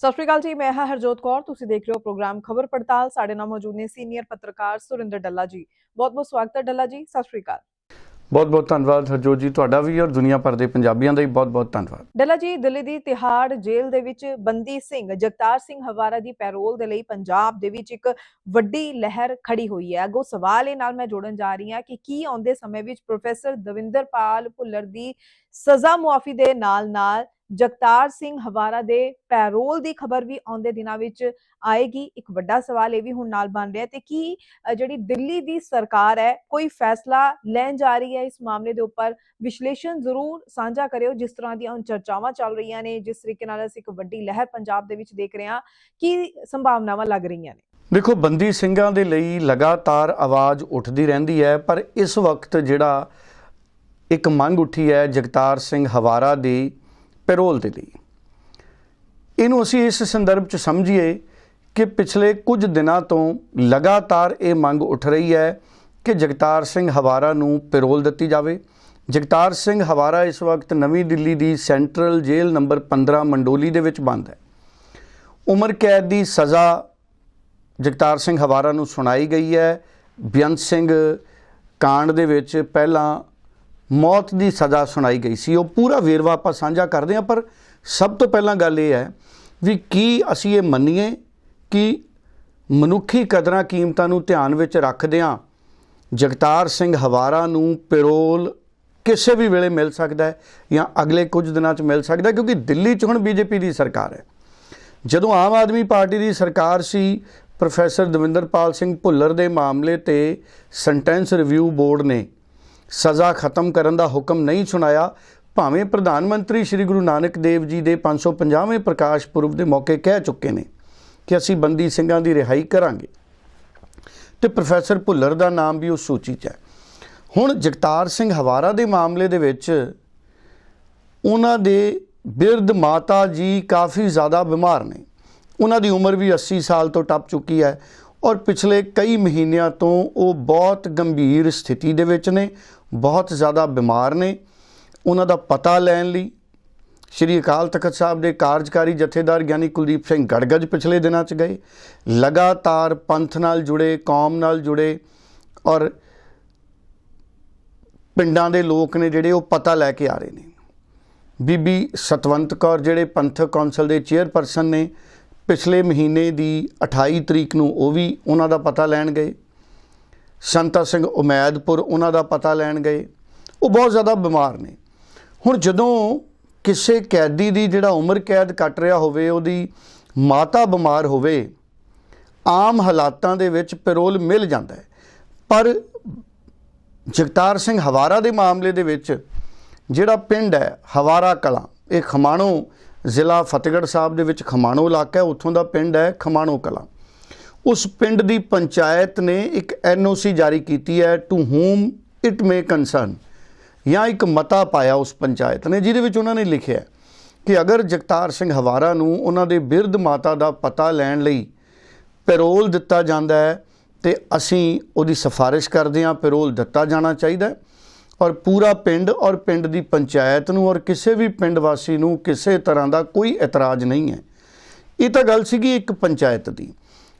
ਸਤਿ ਸ਼੍ਰੀ ਅਕਾਲ ਜੀ ਮੈਂ ਹਾਂ ਹਰਜੋਤ ਕੌਰ। ਤੁਸੀਂ ਦੇਖ ਰਹੇ ਹੋ ਪ੍ਰੋਗਰਾਮ ਖਬਰ ਪੜਤਾਲ। ਸਾਡੇ ਨਾਲ ਮੌਜੂਦ ਨੇ ਸੀਨੀਅਰ ਪੱਤਰਕਾਰ ਸੁਰਿੰਦਰ ਡੱਲਾ ਜੀ। ਬਹੁਤ ਬਹੁਤ ਸਵਾਗਤ ਹੈ ਡੱਲਾ ਜੀ। ਸਤਿ ਸ਼੍ਰੀ ਅਕਾਲ। ਬਹੁਤ ਬਹੁਤ ਧੰਨਵਾਦ ਹਰਜੋਤ ਜੀ ਤੁਹਾਡਾ ਵੀ ਔਰ ਦੁਨੀਆ ਭਰ ਦੇ ਪੰਜਾਬੀਆਂ ਦਾ ਵੀ ਬਹੁਤ ਬਹੁਤ ਧੰਨਵਾਦ। ਡੱਲਾ ਜੀ ਦਿੱਲੀ ਦੀ ਤਿਹਾੜ ਜੇਲ੍ਹ ਦੇ ਵਿੱਚ ਬੰਦੀ ਸਿੰਘ ਜਗਤਾਰ ਸਿੰਘ ਹਵਾਰਾ ਦੀ ਪੈਰੋਲ ਦੇ ਲਈ ਪੰਜਾਬ ਦੇ ਵਿੱਚ ਇੱਕ ਵੱਡੀ ਲਹਿਰ ਖੜੀ ਹੋਈ ਹੈ। ਅੱਗੋਂ ਸਵਾਲ ਇਹ ਨਾਲ ਮੈਂ ਜੋੜਨ ਜਾ ਰਹੀ ਹਾਂ ਕਿ ਕੀ ਆਉਂਦੇ ਸਮੇਂ ਵਿੱਚ ਪ੍ਰੋਫੈਸਰ ਦਵਿੰਦਰਪਾਲ ਭੁੱਲਰ ਦੀ ਸਜ਼ਾ ਮੁਆਫੀ ਦੇ ਨਾਲ-ਨਾਲ ਜਗਤਾਰ ਸਿੰਘ ਹਵਾਰਾ ਦੇ ਪੈਰੋਲ ਦੀ ਖਬਰ ਵੀ ਆਉਂਦੇ ਦਿਨਾਂ ਵਿੱਚ ਆਏਗੀ। ਇੱਕ ਵੱਡਾ ਸਵਾਲ ਇਹ ਵੀ ਹੁਣ ਨਾਲ ਬਣ ਰਿਹਾ ਤੇ ਕੀ ਜਿਹੜੀ ਦਿੱਲੀ ਦੀ ਸਰਕਾਰ ਹੈ, ਕੋਈ ਫੈਸਲਾ ਲੈਣ ਜਾ ਰਹੀ ਹੈ ਇਸ ਮਾਮਲੇ ਦੇ ਉੱਪਰ? ਵਿਸ਼ਲੇਸ਼ਣ ਜ਼ਰੂਰ ਸਾਂਝਾ ਕਰਿਓ ਜਿਸ ਤਰ੍ਹਾਂ ਦੀਆਂ ਹੁਣ ਚਰਚਾਵਾਂ ਚੱਲ ਰਹੀਆਂ ਨੇ, ਜਿਸ ਤਰੀਕੇ ਨਾਲ ਅਸੀਂ ਇੱਕ ਵੱਡੀ ਲਹਿਰ ਪੰਜਾਬ ਦੇ ਵਿੱਚ ਦੇਖ ਰਹੇ ਹਾਂ। ਕੀ ਸੰਭਾਵਨਾਵਾਂ ਲੱਗ ਰਹੀਆਂ ਨੇ? ਦੇਖੋ, ਬੰਦੀ ਸਿੰਘਾਂ ਦੇ ਲਈ ਲਗਾਤਾਰ ਆਵਾਜ਼ ਉੱਠਦੀ ਰਹਿੰਦੀ ਹੈ, ਪਰ ਇਸ ਵਕਤ ਜਿਹੜਾ ਇੱਕ ਮੰਗ ਉੱਠੀ ਹੈ ਜਗਤਾਰ ਸਿੰਘ ਹਵਾਰਾ ਦੀ ਪੈਰੋਲ ਦੇ ਲਈ। ਇਹਨੂੰ ਅਸੀਂ ਇਸ ਸੰਦਰਭ 'ਚ ਸਮਝੀਏ ਕਿ ਪਿਛਲੇ ਕੁਝ ਦਿਨਾਂ ਤੋਂ ਲਗਾਤਾਰ ਇਹ ਮੰਗ ਉੱਠ ਰਹੀ ਹੈ ਕਿ ਜਗਤਾਰ ਸਿੰਘ ਹਵਾਰਾ ਨੂੰ ਪੈਰੋਲ ਦਿੱਤੀ ਜਾਵੇ। ਜਗਤਾਰ ਸਿੰਘ ਹਵਾਰਾ ਇਸ ਵਕਤ ਨਵੀਂ ਦਿੱਲੀ ਦੀ ਸੈਂਟਰਲ ਜੇਲ੍ਹ ਨੰਬਰ 15 ਮੰਡੋਲੀ ਦੇ ਵਿੱਚ ਬੰਦ ਹੈ। ਉਮਰ ਕੈਦ ਦੀ ਸਜ਼ਾ ਜਗਤਾਰ ਸਿੰਘ ਹਵਾਰਾ ਨੂੰ ਸੁਣਾਈ ਗਈ ਹੈ। ਬੇਅੰਤ ਸਿੰਘ ਕਾਂਡ ਦੇ ਵਿੱਚ ਪਹਿਲਾਂ ਮੌਤ ਦੀ ਸਜ਼ਾ ਸੁਣਾਈ ਗਈ ਸੀ। ਉਹ ਪੂਰਾ ਵੇਰਵਾ ਆਪਾਂ ਸਾਂਝਾ ਕਰਦੇ ਹਾਂ, ਪਰ ਸਭ ਤੋਂ ਪਹਿਲਾਂ ਗੱਲ ਇਹ ਹੈ ਵੀ ਕੀ ਅਸੀਂ ਇਹ ਮੰਨੀਏ ਕਿ ਮਨੁੱਖੀ ਕਦਰਾਂ ਕੀਮਤਾਂ ਨੂੰ ਧਿਆਨ ਵਿੱਚ ਰੱਖਦਿਆਂ ਜਗਤਾਰ ਸਿੰਘ ਹਵਾਰਾ ਨੂੰ ਪੈਰੋਲ ਕਿਸੇ ਵੀ ਵੇਲੇ ਮਿਲ ਸਕਦਾ ਹੈ ਜਾਂ ਅਗਲੇ ਕੁਝ ਦਿਨਾਂ 'ਚ ਮਿਲ ਸਕਦਾ ਕਿਉਂਕਿ ਦਿੱਲੀ 'ਚ ਹੁਣ ਬੀਜੇਪੀ ਦੀ ਸਰਕਾਰ ਹੈ। ਜਦੋਂ ਆਮ ਆਦਮੀ ਪਾਰਟੀ ਦੀ ਸਰਕਾਰ ਸੀ, ਪ੍ਰੋਫੈਸਰ ਦਵਿੰਦਰਪਾਲ ਸਿੰਘ ਭੁੱਲਰ ਦੇ ਮਾਮਲੇ ਤੇ ਸੈਂਟੈਂਸ ਰਿਵਿਊ ਬੋਰਡ ਨੇ ਸਜ਼ਾ ਖਤਮ ਕਰਨ ਦਾ ਹੁਕਮ ਨਹੀਂ ਸੁਣਾਇਆ, ਭਾਵੇਂ ਪ੍ਰਧਾਨ ਮੰਤਰੀ ਸ੍ਰੀ ਗੁਰੂ ਨਾਨਕ ਦੇਵ ਜੀ ਦੇ 550ਵੇਂ ਪ੍ਰਕਾਸ਼ ਪੁਰਬ ਦੇ ਮੌਕੇ ਕਹਿ ਚੁੱਕੇ ਨੇ ਕਿ ਅਸੀਂ ਬੰਦੀ ਸਿੰਘਾਂ ਦੀ ਰਿਹਾਈ ਕਰਾਂਗੇ। ਤੇ ਪ੍ਰੋਫੈਸਰ ਭੁੱਲਰ ਦਾ ਨਾਮ ਵੀ ਉਸ ਸੂਚੀ 'ਚ ਹੈ। ਹੁਣ ਜਗਤਾਰ ਸਿੰਘ ਹਵਾਰਾ ਦੇ ਮਾਮਲੇ ਦੇ ਵਿੱਚ ਉਹਨਾਂ ਦੇ ਬਿਰਧ ਮਾਤਾ ਜੀ ਕਾਫੀ ਜ਼ਿਆਦਾ ਬਿਮਾਰ ਨੇ। ਉਹਨਾਂ ਦੀ ਉਮਰ ਵੀ 80 ਸਾਲ ਤੋਂ ਟੱਪ ਚੁੱਕੀ ਹੈ। ਔਰ ਪਿਛਲੇ ਕਈ ਮਹੀਨਿਆਂ ਤੋਂ ਉਹ ਬਹੁਤ ਗੰਭੀਰ ਸਥਿਤੀ ਦੇ ਵਿੱਚ ਨੇ, ਬਹੁਤ ਜ਼ਿਆਦਾ ਬਿਮਾਰ ਨੇ। ਉਹਨਾਂ ਦਾ ਪਤਾ ਲੈਣ ਲਈ ਸ਼੍ਰੀ ਅਕਾਲ ਤਖਤ ਸਾਹਿਬ ਦੇ ਕਾਰਜਕਾਰੀ ਜਥੇਦਾਰ ਗਿਆਨੀ ਕੁਲਦੀਪ ਸਿੰਘ ਗੜਗੜ ਪਿਛਲੇ ਦਿਨਾਂ 'ਚ ਗਏ। ਲਗਾਤਾਰ ਪੰਥ ਨਾਲ ਜੁੜੇ, ਕੌਮ ਨਾਲ ਜੁੜੇ ਔਰ ਪਿੰਡਾਂ ਦੇ ਲੋਕ ਨੇ ਜਿਹੜੇ ਉਹ ਪਤਾ ਲੈ ਕੇ ਆ ਰਹੇ ਨੇ। ਬੀਬੀ ਸਤਵੰਤ ਕੌਰ, ਜਿਹੜੇ ਪੰਥਕ ਕੌਂਸਲ ਦੇ ਚੇਅਰਪਰਸਨ ਨੇ ਪਿਛਲੇ ਮਹੀਨੇ ਦੀ 28 ਤਰੀਕ ਨੂੰ ਉਹ ਵੀ ਉਹਨਾਂ ਦਾ ਪਤਾ ਲੈਣ ਗਏ। ਸੰਤਾ ਸਿੰਘ ਉਮੈਦਪੁਰ ਉਹਨਾਂ ਦਾ ਪਤਾ ਲੈਣ ਗਏ। ਉਹ ਬਹੁਤ ਜ਼ਿਆਦਾ ਬਿਮਾਰ ਨੇ। ਹੁਣ ਜਦੋਂ ਕਿਸੇ ਕੈਦੀ ਦੀ ਜਿਹੜਾ ਉਮਰ ਕੈਦ ਕੱਟ ਰਿਹਾ ਹੋਵੇ, ਉਹਦੀ ਮਾਤਾ ਬਿਮਾਰ ਹੋਵੇ, ਆਮ ਹਾਲਾਤਾਂ ਦੇ ਵਿੱਚ ਪੈਰੋਲ ਮਿਲ ਜਾਂਦਾ ਹੈ। ਪਰ ਜਗਤਾਰ ਸਿੰਘ ਹਵਾਰਾ ਦੇ ਮਾਮਲੇ ਦੇ ਵਿੱਚ ਜਿਹੜਾ ਪਿੰਡ ਹੈ, ਹਵਾਰਾ ਕਲਾਂ, ਇਹ ਖਮਾਣੋ ਜ਼ਿਲ੍ਹਾ ਫਤਿਹਗੜ੍ਹ ਸਾਹਿਬ ਦੇ ਵਿੱਚ ਖਮਾਣੋ ਇਲਾਕਾ ਹੈ, ਉੱਥੋਂ ਦਾ ਪਿੰਡ ਹੈ ਖਮਾਣੋ ਕਲਾਂ। ਉਸ ਪਿੰਡ ਦੀ ਪੰਚਾਇਤ ਨੇ ਇੱਕ ਐਨਓਸੀ ਜਾਰੀ ਕੀਤੀ ਹੈ to whom it may concern ਜਾਂ ਇੱਕ ਮਤਾ ਪਾਇਆ ਉਸ ਪੰਚਾਇਤ ਨੇ, ਜਿਹਦੇ ਵਿੱਚ ਉਹਨਾਂ ਨੇ ਲਿਖਿਆ ਕਿ ਅਗਰ ਜਗਤਾਰ ਸਿੰਘ ਹਵਾਰਾ ਨੂੰ ਉਹਨਾਂ ਦੇ ਬਿਰਧ ਮਾਤਾ ਦਾ ਪਤਾ ਲੈਣ ਲਈ ਪੈਰੋਲ ਦਿੱਤਾ ਜਾਂਦਾ ਹੈ, ਤੇ ਅਸੀਂ ਉਹਦੀ ਸਿਫਾਰਿਸ਼ ਕਰਦੇ ਹਾਂ, ਪੈਰੋਲ ਦਿੱਤਾ ਜਾਣਾ ਚਾਹੀਦਾ ਹੈ। ਔਰ ਪੂਰਾ ਪਿੰਡ ਔਰ ਪਿੰਡ ਦੀ ਪੰਚਾਇਤ ਨੂੰ ਔਰ ਕਿਸੇ ਵੀ ਪਿੰਡ ਵਾਸੀ ਨੂੰ ਕਿਸੇ ਤਰ੍ਹਾਂ ਦਾ ਕੋਈ ਇਤਰਾਜ਼ ਨਹੀਂ ਹੈ। ਇਹ ਤਾਂ ਗੱਲ ਸੀਗੀ ਇੱਕ ਪੰਚਾਇਤ ਦੀ,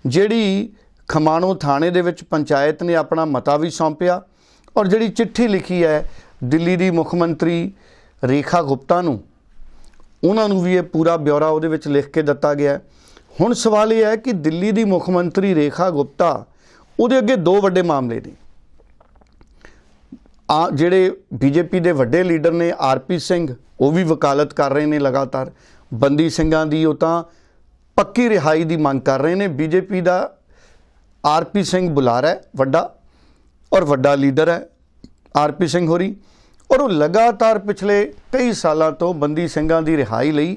ਜਿਹੜੀ ਖਮਾਣੋ ਥਾਣੇ ਦੇ ਵਿੱਚ ਪੰਚਾਇਤ ਨੇ ਆਪਣਾ ਮਤਾ ਵੀ ਸੌਂਪਿਆ ਔਰ ਜਿਹੜੀ ਚਿੱਠੀ ਲਿਖੀ ਹੈ ਦਿੱਲੀ ਦੀ ਮੁੱਖ ਮੰਤਰੀ ਰੇਖਾ ਗੁਪਤਾ ਨੂੰ, ਉਹਨਾਂ ਨੂੰ ਵੀ ਇਹ ਪੂਰਾ ਬਿਊਰਾ ਉਹਦੇ ਵਿੱਚ ਲਿਖ ਕੇ ਦਿੱਤਾ ਗਿਆ ਹੁਣ ਸਵਾਲ ਇਹ ਹੈ ਕਿ ਦਿੱਲੀ ਦੀ ਮੁੱਖ ਮੰਤਰੀ ਰੇਖਾ ਗੁਪਤਾ ਉਹਦੇ ਅੱਗੇ ਦੋ ਵੱਡੇ ਮਾਮਲੇ ਨੇ। ਆ ਜਿਹੜੇ ਬੀਜੇਪੀ ਦੇ ਵੱਡੇ ਲੀਡਰ ਨੇ ਆਰਪੀ ਸਿੰਘ, ਉਹ ਵੀ ਵਕਾਲਤ ਕਰ ਰਹੇ ਨੇ ਲਗਾਤਾਰ। ਬੰਦੀ ਸਿੰਘਾਂ ਦੀ ਉਹ ਤਾਂ ਪੱਕੀ ਰਿਹਾਈ ਦੀ ਮੰਗ ਕਰ ਰਹੇ ਨੇ। ਬੀਜੇਪੀ ਦਾ ਆਰਪੀ ਸਿੰਘ ਬੁਲਾਰਾ ਹੈ, ਵੱਡਾ, ਔਰ ਵੱਡਾ ਲੀਡਰ ਹੈ ਆਰਪੀ ਸਿੰਘ ਹੋਰੀ। ਔਰ ਉਹ ਲਗਾਤਾਰ ਪਿਛਲੇ ਕਈ ਸਾਲਾਂ ਤੋਂ ਬੰਦੀ ਸਿੰਘਾਂ ਦੀ ਰਿਹਾਈ ਲਈ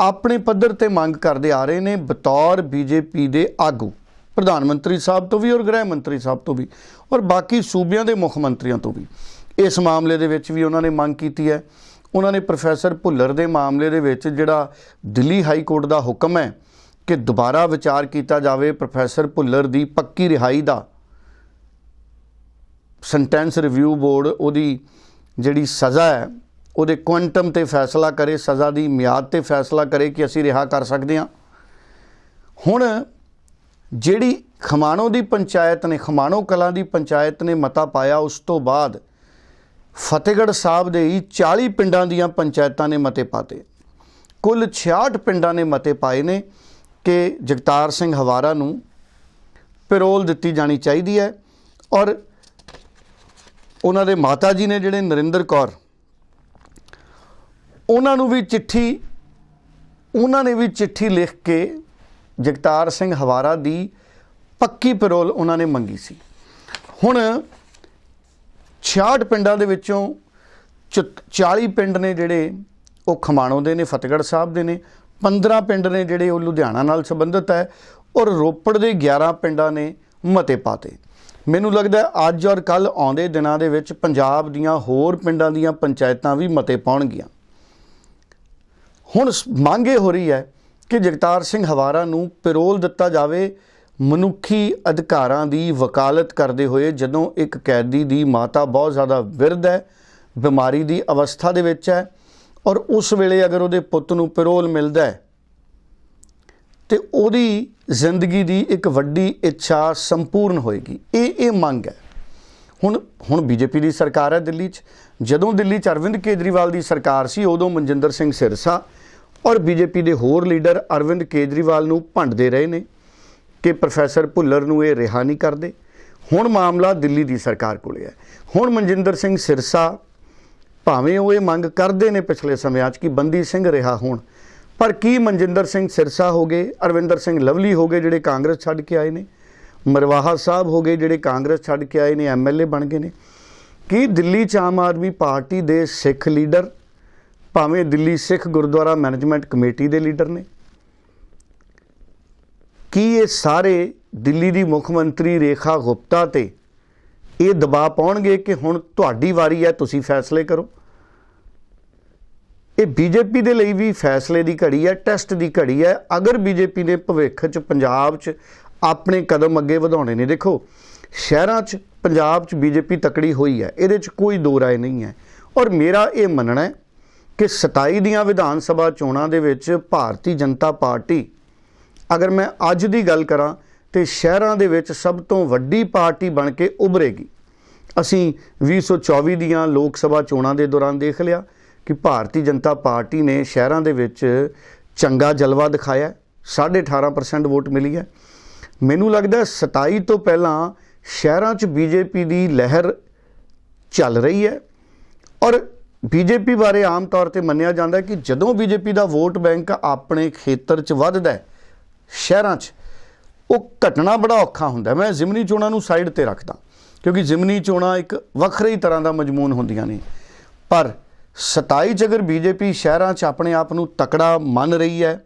ਆਪਣੇ ਪੱਧਰ ਤੇ ਮੰਗ ਕਰਦੇ ਆ ਰਹੇ ਨੇ। ਬਤੌਰ ਬੀਜੇਪੀ ਦੇ ਆਗੂ। ਪ੍ਰਧਾਨ ਮੰਤਰੀ ਸਾਹਿਬ ਤੋਂ ਵੀ ਔਰ ਗ੍ਰਹਿ ਮੰਤਰੀ ਸਾਹਿਬ ਤੋਂ ਵੀ ਔਰ ਬਾਕੀ ਸੂਬਿਆਂ ਦੇ ਮੁੱਖ ਮੰਤਰੀਆਂ ਤੋਂ ਵੀ। ਇਸ ਮਾਮਲੇ ਦੇ ਵਿੱਚ ਵੀ ਉਹਨਾਂ ਨੇ ਮੰਗ ਕੀਤੀ ਹੈ। ਉਹਨਾਂ ਨੇ ਪ੍ਰੋਫੈਸਰ ਭੁੱਲਰ ਦੇ ਮਾਮਲੇ ਦੇ ਵਿੱਚ ਜਿਹੜਾ ਦਿੱਲੀ ਹਾਈ ਕੋਰਟ ਦਾ ਹੁਕਮ ਹੈ ਕਿ ਦੁਬਾਰਾ ਵਿਚਾਰ ਕੀਤਾ ਜਾਵੇ, ਪ੍ਰੋਫੈਸਰ ਭੁੱਲਰ ਦੀ ਪੱਕੀ ਰਿਹਾਈ ਦਾ। ਸੈਂਟੈਂਸ ਰਿਵਿਊ ਬੋਰਡ ਉਹਦੀ ਜਿਹੜੀ ਸਜ਼ਾ ਹੈ, ਉਹਦੇ ਕੁਆਂਟਮ ਤੇ ਫੈਸਲਾ ਕਰੇ, ਸਜ਼ਾ ਦੀ ਮਿਆਦ ਤੇ ਫੈਸਲਾ ਕਰੇ ਕਿ ਅਸੀਂ ਰਿਹਾ ਕਰ ਸਕਦੇ ਹਾਂ। ਹੁਣ ਜਿਹੜੀ ਖਮਾਣੋ ਦੀ ਪੰਚਾਇਤ ਨੇ, ਖਮਾਣੋ ਕਲਾਂ ਦੀ ਪੰਚਾਇਤ ਨੇ ਮਤਾ ਪਾਇਆ, ਉਸ ਤੋਂ ਬਾਅਦ ਫਤਿਹਗੜ੍ਹ ਸਾਹਿਬ ਦੇ ਹੀ 40 ਪਿੰਡਾਂ ਦੀਆਂ ਪੰਚਾਇਤਾਂ ਨੇ ਮਤੇ ਪਾਤੇ। ਕੁੱਲ 66 ਪਿੰਡਾਂ ਨੇ ਮਤੇ ਪਾਏ ਨੇ ਕਿ ਜਗਤਾਰ ਸਿੰਘ ਹਵਾਰਾ ਨੂੰ ਪੈਰੋਲ ਦਿੱਤੀ ਜਾਣੀ ਚਾਹੀਦੀ ਹੈ ਔਰ ਉਹਨਾਂ ਦੇ ਮਾਤਾ ਜੀ ਨੇ ਜਿਹੜੇ ਨਰਿੰਦਰ ਕੌਰ, ਉਹਨਾਂ ਨੂੰ ਵੀ ਚਿੱਠੀ, ਉਹਨਾਂ ਨੇ ਵੀ ਚਿੱਠੀ ਲਿਖ ਕੇ ਜਗਤਾਰ ਸਿੰਘ ਹਵਾਰਾ ਦੀ ਪੱਕੀ ਪੈਰੋਲ ਉਹਨਾਂ ਨੇ ਮੰਗੀ ਸੀ। ਹੁਣ 66 ਪਿੰਡਾਂ ਦੇ ਵਿੱਚੋਂ ਚ- 40 ਪਿੰਡ ਨੇ ਜਿਹੜੇ ਉਹ ਖਮਾਣੋ ਦੇ ਨੇ, ਫਤਿਹਗੜ੍ਹ ਸਾਹਿਬ ਦੇ ਨੇ 15 ਪਿੰਡ ਨੇ ਜਿਹੜੇ ਉਹ ਲੁਧਿਆਣਾ ਨਾਲ ਸੰਬੰਧਿਤ ਹੈ ਔਰ ਰੋਪੜ ਦੇ 11 ਪਿੰਡਾਂ ਨੇ ਮਤੇ ਪਾਤੇ। ਮੈਨੂੰ ਲੱਗਦਾ ਅੱਜ ਔਰ ਕੱਲ ਆਉਂਦੇ ਦਿਨਾਂ ਦੇ ਵਿੱਚ ਪੰਜਾਬ ਦੀਆਂ ਹੋਰ ਪਿੰਡਾਂ ਦੀਆਂ ਪੰਚਾਇਤਾਂ ਵੀ ਮਤੇ ਪਾਉਣਗੀਆਂ। ਹੁਣ ਸ- ਮੰਗ ਇਹ ਹੋ ਰਹੀ ਹੈ ਕਿ ਜਗਤਾਰ ਸਿੰਘ ਹਵਾਰਾ ਨੂੰ ਪੈਰੋਲ ਦਿੱਤਾ ਜਾਵੇ, ਮਨੁੱਖੀ ਅਧਿਕਾਰਾਂ ਦੀ ਵਕਾਲਤ ਕਰਦੇ ਹੋਏ ਜਦੋਂ ਇੱਕ ਕੈਦੀ ਦੀ ਮਾਤਾ ਬਹੁਤ ਜ਼ਿਆਦਾ ਵਿਰਧ ਹੈ, ਬਿਮਾਰੀ ਦੀ ਅਵਸਥਾ ਦੇ ਵਿੱਚ ਹੈ ਔਰ ਉਸ ਵੇਲੇ ਅਗਰ ਉਹਦੇ ਪੁੱਤ ਨੂੰ ਪੈਰੋਲ ਮਿਲਦਾ ਹੈ, ਤੇ ਉਹਦੀ ਜ਼ਿੰਦਗੀ ਦੀ ਇੱਕ ਵੱਡੀ ਇੱਛਾ ਸੰਪੂਰਨ ਹੋਏਗੀ। ਇਹ ਇਹ ਮੰਗ ਹੈ। ਹੁਣ ਹੁਣ ਬੀਜੇਪੀ ਦੀ ਸਰਕਾਰ ਹੈ ਦਿੱਲੀ 'ਚ। ਜਦੋਂ ਦਿੱਲੀ 'ਚ ਅਰਵਿੰਦ ਕੇਜਰੀਵਾਲ ਦੀ ਸਰਕਾਰ ਸੀ, ਉਦੋਂ ਮਨਜਿੰਦਰ ਸਿੰਘ ਸਿਰਸਾ ਔਰ ਬੀਜੇਪੀ ਦੇ ਹੋਰ ਲੀਡਰ ਅਰਵਿੰਦ ਕੇਜਰੀਵਾਲ ਨੂੰ ਭੰਡਦੇ ਰਹੇ ਨੇ ਕਿ ਪ੍ਰੋਫੈਸਰ ਭੁੱਲਰ ਨੂੰ ਇਹ ਰਿਹਾ ਨਹੀਂ ਕਰਦੇ। ਹੁਣ ਮਾਮਲਾ ਦਿੱਲੀ ਦੀ ਸਰਕਾਰ ਕੋਲੇ ਹੈ। ਹੁਣ ਮਨਜਿੰਦਰ ਸਿੰਘ ਸਿਰਸਾ ਭਾਵੇਂ ਉਹ ਇਹ ਮੰਗ ਕਰਦੇ ਨੇ ਪਿਛਲੇ ਸਮਿਆਂ 'ਚ ਕਿ ਬੰਦੀ ਸਿੰਘ ਰਿਹਾ ਹੋਣ, ਪਰ ਕੀ ਮਨਜਿੰਦਰ ਸਿੰਘ ਸਿਰਸਾ ਹੋ ਗਏ, ਅਰਵਿੰਦਰ ਸਿੰਘ ਲਵਲੀ ਹੋ ਗਏ ਜਿਹੜੇ ਕਾਂਗਰਸ ਛੱਡ ਕੇ ਆਏ ਨੇ? ਮਰਵਾਹਾ ਸਾਹਿਬ ਹੋ ਗਏ ਜਿਹੜੇ ਕਾਂਗਰਸ ਛੱਡ ਕੇ ਆਏ ਨੇ ਐਮਐਲਏ ਬਣ ਗਏ ਨੇ। ਕੀ ਦਿੱਲੀ ਚ ਆਮ ਆਦਮੀ ਪਾਰਟੀ ਦੇ ਸਿੱਖ ਲੀਡਰ ਭਾਵੇਂ ਦਿੱਲੀ ਸਿੱਖ ਗੁਰਦੁਆਰਾ ਮੈਨੇਜਮੈਂਟ ਕਮੇਟੀ ਦੇ ਲੀਡਰ ਨੇ। ਕੀ ਇਹ ਸਾਰੇ ਦਿੱਲੀ ਦੀ ਮੁੱਖ ਮੰਤਰੀ ਰੇਖਾ ਗੁਪਤਾ ਤੇ ਇਹ ਦਬਾਅ ਪਾਉਣਗੇ ਕਿ ਹੁਣ ਤੁਹਾਡੀ ਵਾਰੀ ਹੈ, ਤੁਸੀਂ ਫੈਸਲੇ ਕਰੋ? ਇਹ ਬੀਜੇਪੀ ਦੇ ਲਈ ਵੀ ਫੈਸਲੇ ਦੀ ਘੜੀ ਹੈ, ਟੈਸਟ ਦੀ ਘੜੀ ਹੈ। ਅਗਰ ਬੀਜੇਪੀ ਨੇ ਭਵਿੱਖ 'ਚ, ਪੰਜਾਬ 'ਚ ਆਪਣੇ ਕਦਮ ਅੱਗੇ ਵਧਾਉਣੇ ਨੇ, ਦੇਖੋ, ਸ਼ਹਿਰਾਂ 'ਚ, ਪੰਜਾਬ 'ਚ ਬੀਜੇਪੀ ਤਕੜੀ ਹੋਈ ਹੈ, ਇਹਦੇ 'ਚ ਕੋਈ ਦੋ ਰਾਏ ਨਹੀਂ ਹੈ। ਔਰ ਮੇਰਾ ਇਹ ਮੰਨਣਾ ਹੈ ਕਿ 27 ਦੀਆਂ ਵਿਧਾਨ ਸਭਾ ਚੋਣਾਂ ਦੇ ਵਿੱਚ ਭਾਰਤੀ ਜਨਤਾ ਪਾਰਟੀ, ਅਗਰ ਮੈਂ ਅੱਜ ਦੀ ਗੱਲ ਕਰਾਂ ਤੇ ਸ਼ਹਿਰਾਂ ਦੇ ਵਿੱਚ ਸਭ ਤੋਂ ਵੱਡੀ ਪਾਰਟੀ ਬਣ ਕੇ ਉਭਰੇਗੀ ਅਸੀਂ 2024 ਦੀਆਂ ਲੋਕ ਸਭਾ ਚੋਣਾਂ ਦੇ ਦੌਰਾਨ ਦੇਖ ਲਿਆ ਕਿ ਭਾਰਤੀ ਜਨਤਾ ਪਾਰਟੀ ਨੇ ਸ਼ਹਿਰਾਂ ਦੇ ਵਿੱਚ ਚੰਗਾ ਜਲਵਾ ਦਿਖਾਇਆ ਹੈ। 18.5% ਵੋਟ ਮਿਲੀ ਹੈ ਮੈਨੂੰ ਲੱਗਦਾ ਹੈ 27 ਤੋਂ ਪਹਿਲਾਂ ਸ਼ਹਿਰਾਂ 'ਚ ਬੀਜੇਪੀ ਦੀ ਲਹਿਰ ਚੱਲ ਰਹੀ ਹੈ ਔਰ ਬੀਜੇਪੀ ਬਾਰੇ ਆਮ ਤੌਰ ਤੇ ਮੰਨਿਆ ਜਾਂਦਾ ਕਿ ਜਦੋਂ ਬੀਜੇਪੀ ਦਾ ਵੋਟ ਬੈਂਕ ਆਪਣੇ ਖੇਤਰ 'ਚ ਵੱਧਦਾ ਹੈ, ਸ਼ਹਿਰਾਂ 'ਚ, ਉਹ ਘਟਣਾ ਬੜਾ ਔਖਾ ਹੁੰਦਾ ਮੈਂ ਜ਼ਿਮਨੀ ਚੋਣਾਂ ਨੂੰ ਸਾਈਡ ਤੇ ਰੱਖਦਾ, ਕਿਉਂਕਿ ਜ਼ਿਮਨੀ ਚੋਣਾਂ ਇੱਕ ਵੱਖਰੇ ਹੀ ਤਰ੍ਹਾਂ ਦਾ ਮਜਮੂਨ ਹੁੰਦੀਆਂ ਨੇ। ਪਰ 27 ਚ ਅਗਰ ਬੀਜੇਪੀ ਸ਼ਹਿਰਾਂ 'ਚ ਆਪਣੇ ਆਪ ਨੂੰ ਤਕੜਾ ਮੰਨ ਰਹੀ ਹੈ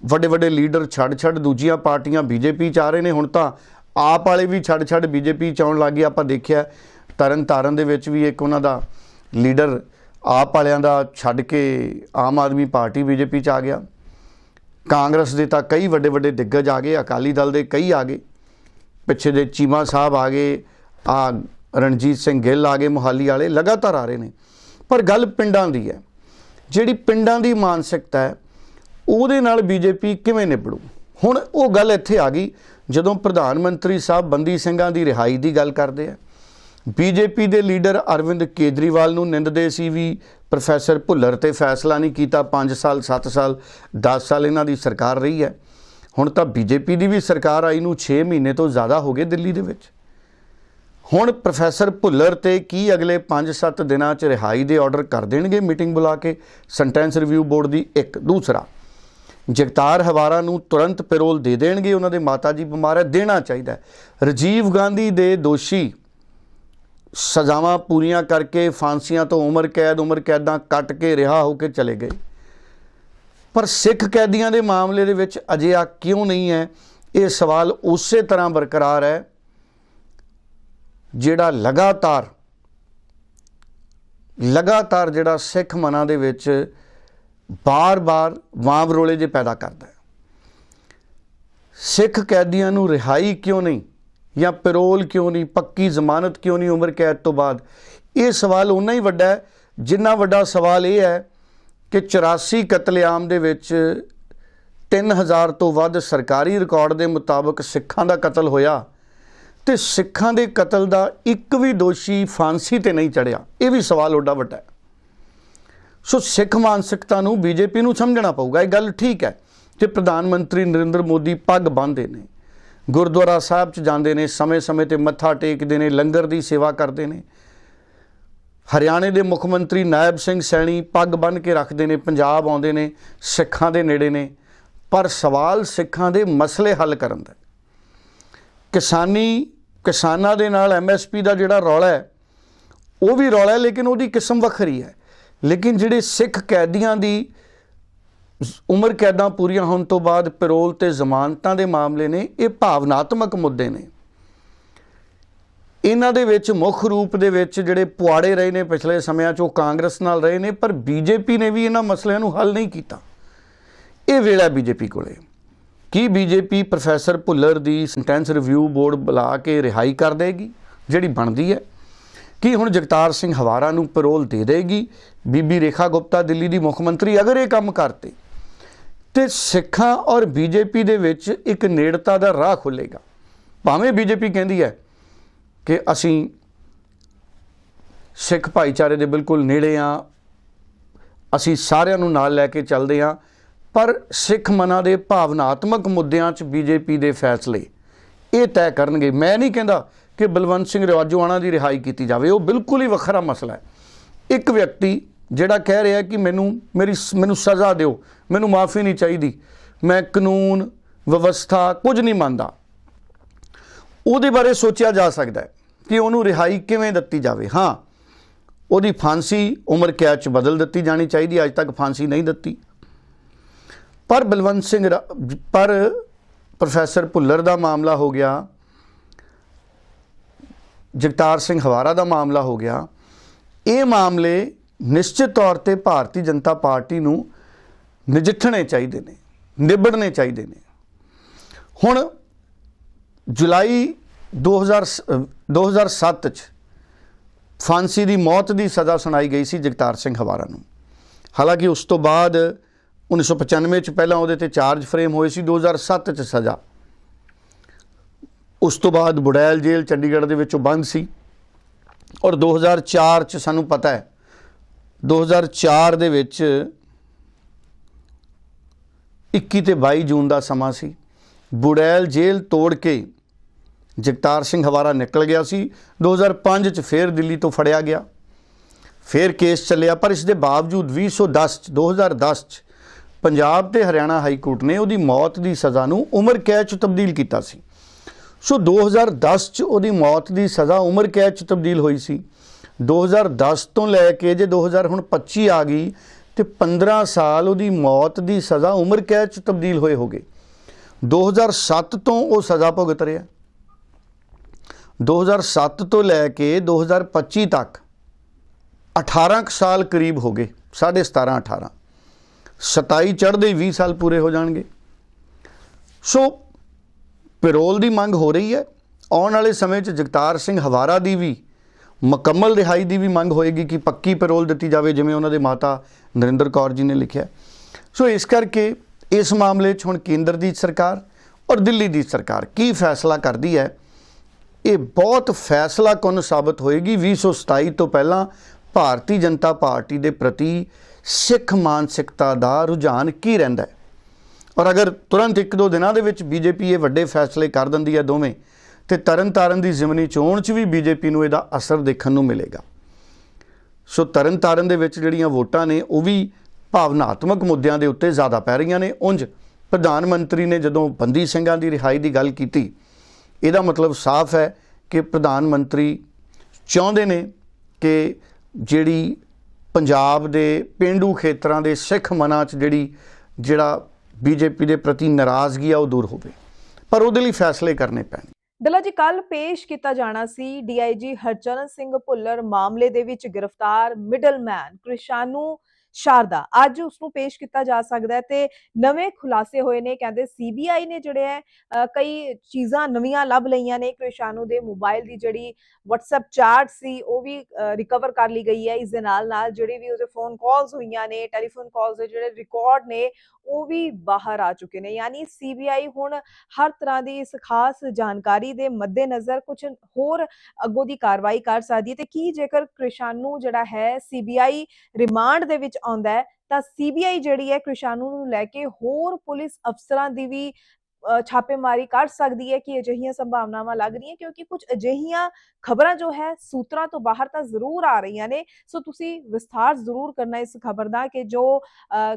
ਵੱਡੇ ਵੱਡੇ ਲੀਡਰ ਛੱਡ ਛੱਡ ਦੂਜੀਆਂ ਪਾਰਟੀਆਂ ਬੀਜੇਪੀ ਚ ਆ ਰਹੇ ਨੇ, ਹੁਣ ਤਾਂ ਆਪ ਵਾਲੇ ਵੀ ਛੱਡ ਛੱਡ ਬੀਜੇਪੀ ਚ ਆਉਣ ਲੱਗ ਗਏ। ਆਪਾਂ ਦੇਖਿਆ ਤਰਨ ਤਾਰਨ ਦੇ ਵਿੱਚ ਵੀ ਇੱਕ ਉਹਨਾਂ ਦਾ ਲੀਡਰ ਆਪ ਵਾਲਿਆਂ ਦਾ ਛੱਡ ਕੇ ਆਮ ਆਦਮੀ ਪਾਰਟੀ ਬੀਜੇਪੀ ਚ ਆ ਗਿਆ। ਕਾਂਗਰਸ ਦੇ ਤਾਂ ਕਈ ਵੱਡੇ ਵੱਡੇ ਦਿੱਗਜ ਆ ਗਏ, ਅਕਾਲੀ ਦਲ ਦੇ ਕਈ ਆ ਗਏ। ਪਿੱਛੇ ਦੇ ਚੀਮਾ ਸਾਹਿਬ ਆ ਗਏ, ਆ ਰਣਜੀਤ ਸਿੰਘ ਗਿੱਲ ਆ ਗਏ ਮੁਹਾਲੀ ਵਾਲੇ, ਲਗਾਤਾਰ ਆ ਰਹੇ ਨੇ। ਪਰ ਗੱਲ ਪਿੰਡਾਂ ਦੀ ਹੈ। ਜਿਹੜੀ ਪਿੰਡਾਂ ਦੀ ਮਾਨਸਿਕਤਾ ਹੈ, ਉਹਦੇ ਨਾਲ ਬੀਜੇਪੀ ਕਿਵੇਂ ਨਿਬੜੂ? ਹੁਣ ਉਹ ਗੱਲ ਇੱਥੇ ਆ ਗਈ, ਜਦੋਂ ਪ੍ਰਧਾਨ ਮੰਤਰੀ ਸਾਹਿਬ ਬੰਦੀ ਸਿੰਘਾਂ ਦੀ ਰਿਹਾਈ ਦੀ ਗੱਲ ਕਰਦੇ ਆ। ਬੀਜੇਪੀ ਦੇ ਲੀਡਰ ਅਰਵਿੰਦ ਕੇਜਰੀਵਾਲ ਨੂੰ ਨਿੰਦਦੇ ਸੀ ਵੀ ਪ੍ਰੋਫੈਸਰ ਭੁੱਲਰ ਤੇ ਫੈਸਲਾ ਨਹੀਂ ਕੀਤਾ। 5 ਸਾਲ 7 ਸਾਲ 10 ਸਾਲ ਇਹਨਾਂ ਦੀ ਸਰਕਾਰ ਰਹੀ ਹੈ। ਹੁਣ ਤਾਂ ਬੀਜੇਪੀ ਦੀ ਵੀ ਸਰਕਾਰ ਆਈ ਨੂੰ 6 ਮਹੀਨੇ ਤੋਂ ਜ਼ਿਆਦਾ ਹੋ ਗਏ ਦਿੱਲੀ ਦੇ ਵਿੱਚ। ਹੁਣ ਪ੍ਰੋਫੈਸਰ ਭੁੱਲਰ ਤੇ ਕੀ ਅਗਲੇ 5-7 ਦਿਨਾਂ 'ਚ ਰਿਹਾਈ ਦੇ ਆਰਡਰ ਕਰ ਦੇਣਗੇ ਮੀਟਿੰਗ ਬੁਲਾ ਕੇ? ਸੈਂਟੈਂਸ ਰਿਵਿਊ ਬੋਰਡ ਦੀ ਇੱਕ ਦੂਸਰਾ। ਜਗਤਾਰ ਹਵਾਰਾ ਨੂੰ ਤੁਰੰਤ ਪੈਰੋਲ ਦੇ ਦੇਣਗੇ। ਉਹਨਾਂ ਦੇ ਮਾਤਾ ਜੀ ਬਿਮਾਰ ਹੈ, ਦੇਣਾ ਚਾਹੀਦਾ ਹੈ। ਰਾਜੀਵ ਗਾਂਧੀ ਦੇ ਦੋਸ਼ੀ ਸਜ਼ਾਵਾਂ ਪੂਰੀਆਂ ਕਰਕੇ ਫਾਂਸੀਆਂ ਤੋਂ ਉਮਰ ਕੈਦ, ਉਮਰ ਕੈਦਾਂ ਕੱਟ ਕੇ ਰਿਹਾ ਹੋ ਕੇ ਚਲੇ ਗਏ। ਪਰ ਸਿੱਖ ਕੈਦੀਆਂ ਦੇ ਮਾਮਲੇ ਦੇ ਵਿੱਚ ਅਜੇ ਆ ਕਿਉਂ ਨਹੀਂ ਹੈ? ਇਹ ਸਵਾਲ ਉਸੇ ਤਰ੍ਹਾਂ ਬਰਕਰਾਰ ਹੈ ਜਿਹੜਾ ਲਗਾਤਾਰ ਲਗਾਤਾਰ ਜਿਹੜਾ ਸਿੱਖ ਮਨਾਂ ਦੇ ਵਿੱਚ ਬਾਰ-ਬਾਰ ਵਾਂਵਰੋਲੇ ਜੇ ਪੈਦਾ ਕਰਦਾ ਹੈ। ਸਿੱਖ ਕੈਦੀਆਂ ਨੂੰ ਰਿਹਾਈ ਕਿਉਂ ਨਹੀਂ? ਜਾਂ ਪੈਰੋਲ ਕਿਉਂ ਨਹੀਂ, ਪੱਕੀ ਜ਼ਮਾਨਤ ਕਿਉਂ ਨਹੀਂ ਉਮਰ ਕੈਦ ਤੋਂ ਬਾਅਦ? ਇਹ ਸਵਾਲ ਉਨਾ ਹੀ ਵੱਡਾ ਹੈ, ਜਿੰਨਾ ਵੱਡਾ ਸਵਾਲ ਇਹ ਹੈ ਕਿ 84 ਕਤਲੇਆਮ ਦੇ ਵਿੱਚ 3000 ਤੋਂ ਵੱਧ ਸਰਕਾਰੀ ਰਿਕਾਰਡ ਦੇ ਮੁਤਾਬਕ ਸਿੱਖਾਂ ਦਾ ਕਤਲ ਹੋਇਆ ਤੇ ਸਿੱਖਾਂ ਦੇ ਕਤਲ ਦਾ ਇੱਕ ਵੀ ਦੋਸ਼ੀ ਫਾਂਸੀ ਤੇ ਨਹੀਂ ਚੜਿਆ। ਇਹ ਵੀ ਸਵਾਲ ਓਡਾ ਵੱਡਾ ਹੈ। ਸੋ ਸਿੱਖ ਮਾਨਸਿਕਤਾ ਨੂੰ ਬੀਜੇਪੀ ਨੂੰ ਸਮਝਣਾ ਪਊਗਾ, ਇਹ ਗੱਲ ਠੀਕ ਹੈ ਕਿ ਪ੍ਰਧਾਨ ਮੰਤਰੀ ਨਰਿੰਦਰ ਮੋਦੀ ਪੱਗ ਬੰਨ੍ਹਦੇ ਨੇ। ਗੁਰਦੁਆਰਾ ਸਾਹਿਬ 'ਚ ਜਾਂਦੇ ਨੇ, ਸਮੇਂ-ਸਮੇਂ ਤੇ ਮੱਥਾ ਟੇਕਦੇ ਨੇ, ਲੰਗਰ ਦੀ ਸੇਵਾ ਕਰਦੇ ਨੇ। ਹਰਿਆਣੇ ਦੇ ਮੁੱਖ ਮੰਤਰੀ ਨਾਇਬ ਸਿੰਘ ਸੈਣੀ ਪੱਗ ਬੰਨ੍ਹ ਕੇ ਰੱਖਦੇ ਨੇ, ਪੰਜਾਬ ਆਉਂਦੇ ਨੇ, ਸਿੱਖਾਂ ਦੇ ਨੇੜੇ ਨੇ। ਪਰ ਸਵਾਲ ਸਿੱਖਾਂ ਦੇ ਮਸਲੇ ਹੱਲ ਕਰਨ ਦਾ ਕਿਸਾਨੀ, ਕਿਸਾਨਾਂ ਦੇ ਨਾਲ ਐਮਐਸਪੀ ਦਾ ਜਿਹੜਾ ਰੌਲਾ ਹੈ, ਉਹ ਵੀ ਰੌਲਾ ਹੈ, ਲੇਕਿਨ ਉਹਦੀ ਕਿਸਮ ਵੱਖਰੀ ਹੈ। ਲੇਕਿਨ ਜਿਹੜੇ ਸਿੱਖ ਕੈਦੀਆਂ ਦੀ ਉਮਰ ਕੈਦਾਂ ਪੂਰੀਆਂ ਹੋਣ ਤੋਂ ਬਾਅਦ ਪੈਰੋਲ ਤੇ ਜ਼ਮਾਨਤਾਂ ਦੇ ਮਾਮਲੇ ਨੇ, ਇਹ ਭਾਵਨਾਤਮਕ ਮੁੱਦੇ ਨੇ। ਇਹਨਾਂ ਦੇ ਵਿੱਚ ਮੁੱਖ ਰੂਪ ਦੇ ਵਿੱਚ ਜਿਹੜੇ ਪੁਆੜੇ ਰਹੇ ਨੇ ਪਿਛਲੇ ਸਮਿਆਂ 'ਚ, ਉਹ ਕਾਂਗਰਸ ਨਾਲ ਰਹੇ ਨੇ, ਪਰ ਬੀਜੇਪੀ ਨੇ ਵੀ ਇਹਨਾਂ ਮਸਲਿਆਂ ਨੂੰ ਹੱਲ ਨਹੀਂ ਕੀਤਾ। ਇਹ ਵੇਲਾ ਬੀਜੇਪੀ ਕੋਲੇ। ਕੀ ਬੀਜੇਪੀ ਪ੍ਰੋਫੈਸਰ ਭੁੱਲਰ ਦੀ ਸੈਂਟੈਂਸ ਰਿਵਿਊ ਬੋਰਡ ਬੁਲਾ ਕੇ ਰਿਹਾਈ ਕਰ ਦੇਗੀ? ਜਿਹੜੀ ਬਣਦੀ ਹੈ। ਕੀ ਹੁਣ ਜਗਤਾਰ ਸਿੰਘ ਹਵਾਰਾ ਨੂੰ ਪੈਰੋਲ ਦੇ ਦੇਗੀ? ਬੀਬੀ ਰੇਖਾ ਗੁਪਤਾ ਦਿੱਲੀ ਦੀ ਮੁੱਖ ਮੰਤਰੀ ਅਗਰ ਇਹ ਕੰਮ ਕਰਤੇ ਤੇ ਸਿੱਖਾਂ ਔਰ ਬੀਜੇਪੀ ਦੇ ਵਿੱਚ ਇੱਕ ਨੇੜਤਾ ਦਾ ਰਾਹ ਖੁੱਲੇਗਾ। ਭਾਵੇਂ ਬੀਜੇਪੀ ਕਹਿੰਦੀ ਹੈ ਕਿ ਅਸੀਂ ਸਿੱਖ ਭਾਈਚਾਰੇ ਦੇ ਬਿਲਕੁਲ ਨੇੜੇ ਆ, ਅਸੀਂ ਸਾਰਿਆਂ ਨੂੰ ਨਾਲ ਲੈ ਕੇ ਚੱਲਦੇ ਆ, ਪਰ ਸਿੱਖ ਮਨਾਂ ਦੇ ਭਾਵਨਾਤਮਕ ਮੁੱਦਿਆਂ 'ਚ ਬੀਜੇਪੀ ਦੇ ਫੈਸਲੇ ਇਹ ਤੈਅ ਕਰਨਗੇ। ਮੈਂ ਨਹੀਂ ਕਹਿੰਦਾ ਕਿ ਬਲਵੰਤ ਸਿੰਘ ਰਵਾਜੋਆਣਾ ਦੀ ਰਿਹਾਈ ਕੀਤੀ ਜਾਵੇ, ਉਹ ਬਿਲਕੁਲ ਹੀ ਵੱਖਰਾ ਮਸਲਾ ਹੈ। ਇੱਕ ਵਿਅਕਤੀ ਜਿਹੜਾ ਕਹਿ ਰਿਹਾ ਕਿ ਮੈਨੂੰ, ਮੇਰੀ ਮੈਨੂੰ ਸਜ਼ਾ ਦਿਓ, ਮੈਨੂੰ ਮਾਫੀ ਨਹੀਂ ਚਾਹੀਦੀ, ਮੈਂ ਕਾਨੂੰਨ, ਵਿਵਸਥਾ ਕੁਝ ਨਹੀਂ ਮੰਨਦਾ। ਉਹਦੇ ਬਾਰੇ ਸੋਚਿਆ ਜਾ ਸਕਦਾ ਹੈ ਕਿ ਉਹਨੂੰ ਰਿਹਾਈ ਕਿਵੇਂ ਦਿੱਤੀ ਜਾਵੇ। ਹਾਂ, ਉਹਦੀ ਫਾਂਸੀ ਉਮਰ ਕੈਦ ਚ ਬਦਲ ਦਿੱਤੀ ਜਾਣੀ ਚਾਹੀਦੀ, ਅੱਜ ਤੱਕ ਫਾਂਸੀ ਨਹੀਂ ਦਿੱਤੀ। ਪਰ ਬਲਵੰਤ ਸਿੰਘ ਰਾ- ਪਰ ਪ੍ਰੋਫੈਸਰ ਭੁੱਲਰ ਦਾ ਮਾਮਲਾ ਹੋ ਗਿਆ, ਜਗਤਾਰ ਸਿੰਘ ਹਵਾਰਾ ਦਾ ਮਾਮਲਾ ਹੋ ਗਿਆ। ਇਹ ਮਾਮਲੇ ਨਿਸ਼ਚਿਤ ਤੌਰ ਤੇ ਭਾਰਤੀ ਜਨਤਾ ਪਾਰਟੀ ਨੂੰ ਨਜਿੱਠਣੇ ਚਾਹੀਦੇ ਨੇ, ਨਿਬੜਨੇ ਚਾਹੀਦੇ ਨੇ। ਹੁਣ ਜੁਲਾਈ 2000 ਸ- ਅਹ 2007 ਚ ਫਾਂਸੀ ਦੀ ਮੌਤ ਦੀ ਸਜ਼ਾ ਸੁਣਾਈ ਗਈ ਸੀ ਜਗਤਾਰ ਸਿੰਘ ਹਵਾਰਾ ਨੂੰ। ਹਾਲਾਂਕਿ ਉਸ ਤੋਂ ਬਾਅਦ 1995 ਚ ਪਹਿਲਾਂ ਉਹਦੇ ਤੇ ਚਾਰਜ ਫਰੇਮ ਹੋਏ ਸੀ 2007 ਚ ਸਜ਼ਾ। ਉਸ ਤੋਂ ਬਾਅਦ ਬੁੜੈਲ ਜੇਲ੍ਹ ਚੰਡੀਗੜ੍ਹ ਦੇ ਵਿੱਚ ਉਹ ਬੰਦ ਸੀ। ਔਰ 2004 ਚ ਸਾਨੂੰ ਪਤਾ ਹੈ 2004 ਦੇ ਵਿੱਚ 21 ਤੇ 22 ਜੂਨ ਦਾ ਸਮਾਂ ਸੀ। ਬੁੜੈਲ ਜੇਲ੍ਹ ਤੋੜ ਕੇ ਜਗਤਾਰ ਸਿੰਘ ਹਵਾਰਾ ਨਿਕਲ ਗਿਆ ਸੀ। 2005 ਚ ਫੇਰ ਦਿੱਲੀ ਤੋਂ ਫੜਿਆ ਗਿਆ। ਫੇਰ ਕੇਸ ਚੱਲਿਆ, ਪਰ ਇਸ ਦੇ ਬਾਵਜੂਦ 2010 ਚ 2010 ਚ ਪੰਜਾਬ ਤੇ ਹਰਿਆਣਾ ਹਾਈ ਕੋਰਟ ਨੇ ਉਹਦੀ ਮੌਤ ਦੀ ਸਜ਼ਾ ਨੂੰ ਉਮਰ ਕੈਦ ਚ ਤਬਦੀਲ ਕੀਤਾ ਸੀ। ਸੋ 2010 ਚ ਉਹਦੀ ਮੌਤ ਦੀ ਸਜ਼ਾ ਉਮਰ ਕੈਦ ਚ ਤਬਦੀਲ ਹੋਈ ਸੀ। 2010 ਤੋਂ ਲੈ ਕੇ ਜੇ 2025 ਆ ਗਈ ਤੇ 15 ਸਾਲ ਉਹਦੀ ਮੌਤ ਦੀ ਸਜ਼ਾ ਉਮਰ ਕੈਦ ਚ ਤਬਦੀਲ ਹੋਏ ਹੋਗੇ 2007 ਤੋਂ ਉਹ ਸਜ਼ਾ ਭੁਗਤ ਰਿਹਾ। 2007 ਤੋਂ ਲੈ ਕੇ 2025 ਤੱਕ 18 ਕੁ ਸਾਲ ਕਰੀਬ ਹੋ ਗਏ 17.5 18 27 ਚੜ੍ਹਦੇ ਹੀ 20 ਸਾਲ ਪੂਰੇ ਹੋ ਜਾਣਗੇ। ਸੋ ਪੈਰੋਲ ਦੀ ਮੰਗ ਹੋ ਰਹੀ ਹੈ। ਆਉਣ ਵਾਲੇ ਸਮੇਂ 'ਚ ਜਗਤਾਰ ਸਿੰਘ ਹਵਾਰਾ ਦੀ ਵੀ ਮੁਕੰਮਲ ਰਿਹਾਈ ਦੀ ਵੀ ਮੰਗ ਹੋਏਗੀ ਕਿ ਪੱਕੀ ਪੈਰੋਲ ਦਿੱਤੀ ਜਾਵੇ, ਜਿਵੇਂ ਉਹਨਾਂ ਦੇ ਮਾਤਾ ਨਰਿੰਦਰ ਕੌਰ ਜੀ ਨੇ ਲਿਖਿਆ ਸੋ ਇਸ ਕਰਕੇ ਇਸ ਮਾਮਲੇ 'ਚ ਹੁਣ ਕੇਂਦਰ ਦੀ ਸਰਕਾਰ ਔਰ ਦਿੱਲੀ ਦੀ ਸਰਕਾਰ ਕੀ ਫੈਸਲਾ ਕਰਦੀ ਹੈ? ਇਹ ਬਹੁਤ ਫੈਸਲਾ ਕੁਨ ਸਾਬਤ ਹੋਏਗੀ। 2027 ਤੋਂ ਪਹਿਲਾਂ ਭਾਰਤੀ ਜਨਤਾ ਪਾਰਟੀ ਦੇ ਪ੍ਰਤੀ ਸਿੱਖ ਮਾਨਸਿਕਤਾ ਦਾ ਰੁਝਾਨ ਕੀ ਰਹਿੰਦਾ ਹੈ? ਔਰ ਅਗਰ ਤੁਰੰਤ ਇੱਕ ਦੋ ਦਿਨਾਂ ਦੇ ਵਿੱਚ ਬੀਜੇਪੀ ਇਹ ਵੱਡੇ ਫੈਸਲੇ ਕਰ ਦਿੰਦੀ ਹੈ ਦੋਵੇਂ ਤੇ ਤਰਨਤਾਰਨ ਦੀ ਜ਼ਿਮਨੀ ਚੋਣ 'ਚ ਵੀ ਬੀਜੇਪੀ ਨੂੰ ਇਹਦਾ ਅਸਰ ਦੇਖਣ ਨੂੰ ਮਿਲੇਗਾ। ਸੋ ਤਰਨਤਾਰਨ ਦੇ ਵਿੱਚ ਜਿਹੜੀਆਂ ਵੋਟਾਂ ਨੇ, ਉਹ ਵੀ ਭਾਵਨਾਤਮਕ ਮੁੱਦਿਆਂ ਦੇ ਉੱਤੇ ਜ਼ਿਆਦਾ ਪੈ ਰਹੀਆਂ ਨੇ। ਉਂਝ ਪ੍ਰਧਾਨ ਮੰਤਰੀ ਨੇ ਜਦੋਂ ਬੰਦੀ ਸਿੰਘਾਂ ਦੀ ਰਿਹਾਈ ਦੀ ਗੱਲ ਕੀਤੀ, ਇਹਦਾ ਮਤਲਬ ਸਾਫ਼ ਹੈ ਕਿ ਪ੍ਰਧਾਨ ਮੰਤਰੀ ਚਾਹੁੰਦੇ ਨੇ ਕਿ ਜਿਹੜੀ ਪੰਜਾਬ ਦੇ ਪਿੰਡੂ ਖੇਤਰਾਂ ਦੇ ਸਿੱਖ ਮਨਾਂ 'ਚ ਜਿਹੜੀ, ਜਿਹੜਾ ਬੀਜੇਪੀ ਦੇ ਪ੍ਰਤੀ ਨਾਰਾਜ਼ਗੀ ਆ, ਉਹ ਦੂਰ ਹੋਵੇ। ਪਰ ਉਹਦੇ ਲਈ ਫੈਸਲੇ ਕਰਨੇ ਪੈਣ ਦਲਾ ਜੀ ਕੱਲ ਪੇਸ਼ ਕੀਤਾ ਜਾਣਾ ਸੀ ਡੀਆਈਜੀ ਹਰਚਰਨ ਸਿੰਘ ਭੁੱਲਰ ਮਾਮਲੇ ਦੇ ਵਿੱਚ ਗ੍ਰਿਫਤਾਰ ਮਿਡਲਮੈਨ ਕ੍ਰਿਸ਼ਾਨੂ ਸ਼ਾਰਦਾ। ਅੱਜ ਉਸ ਨੂੰ ਪੇਸ਼ ਕੀਤਾ ਜਾ ਸਕਦਾ ਹੈ ਤੇ ਨਵੇਂ ਖੁਲਾਸੇ ਹੋਏ ਨੇ, ਕਹਿੰਦੇ ਸੀਬੀਆਈ ਨੇ ਜਿਹੜੇ ਹੈ ਕਈ ਚੀਜ਼ਾਂ ਨਵੀਆਂ ਲੱਭ ਲਈਆਂ ਨੇ। ਕ੍ਰਿਸ਼ਾਨੂ ਦੇ ਮੋਬਾਈਲ ਦੀ ਜਿਹੜੀ WhatsApp ਚੈਟ ਸੀ, ਉਹ ਵੀ ਰਿਕਵਰ ਕਰ ਲਈ ਗਈ ਹੈ ਇਸ ਦੇ ਨਾਲ ਨਾਲ। ਜਿਹੜੇ ਵੀ ਉਹਦੇ ਫੋਨ ਕਾਲਸ ਹੋਈਆਂ ਨੇ ਟੈਲੀਫੋਨ ਕਾਲਸ ਦੇ ਜਿਹੜੇ ਰਿਕਾਰਡ ਨੇ, ਉਹ ਵੀ ਬਾਹਰ ਆ ਚੁੱਕੇ ਨੇ। ਯਾਨੀ ਸੀਬੀਆਈ ਹੁਣ ਹਰ ਤਰ੍ਹਾਂ ਦੀ ਇਸ ਖਾਸ ਜਾਣਕਾਰੀ ਦੇ ਮੱਦੇਨਜ਼ਰ ਕੁਝ ਹੋਰ ਅੱਗੋਂ ਦੀ ਕਾਰਵਾਈ ਕਰ ਸਕਦੀ ਹੈ ਤੇ ਕੀ ਜੇਕਰ ਕ੍ਰਿਸ਼ਾਨੂ ਜਿਹੜਾ ਹੈ ਸੀਬੀਆਈ ਰਿਮਾਂਡ ਦੇ ਵਿੱਚ ਆਉਂਦਾ ਹੈ, ਤਾਂ ਸੀਬੀਆਈ ਜਿਹੜੀ ਹੈ ਕ੍ਰਿਸ਼ਾਨੂ ਨੂੰ ਲੈ ਕੇ ਹੋਰ ਪੁਲਿਸ ਅਫਸਰਾਂ ਦੀ ਵੀ ਛਾਪੇਮਾਰੀ ਕਰ ਸਕਦੀ ਹੈ ਕਿ ਅਜਿਹੀਆਂ ਸੰਭਾਵਨਾਵਾਂ ਲੱਗ ਰਹੀਆਂ, ਕਿਉਂਕਿ ਕੁਝ ਅਜਿਹੀਆਂ ਖਬਰਾਂ ਜੋ ਹੈ ਸੂਤਰਾਂ ਤੋਂ ਬਾਹਰ ਤਾਂ ਜ਼ਰੂਰ ਆ ਰਹੀਆਂ ਨੇ। ਸੋ ਤੁਸੀਂ ਵਿਸਥਾਰ ਜ਼ਰੂਰ ਕਰਨਾ ਇਸ ਖਬਰ ਦਾ ਕਿ ਜੋ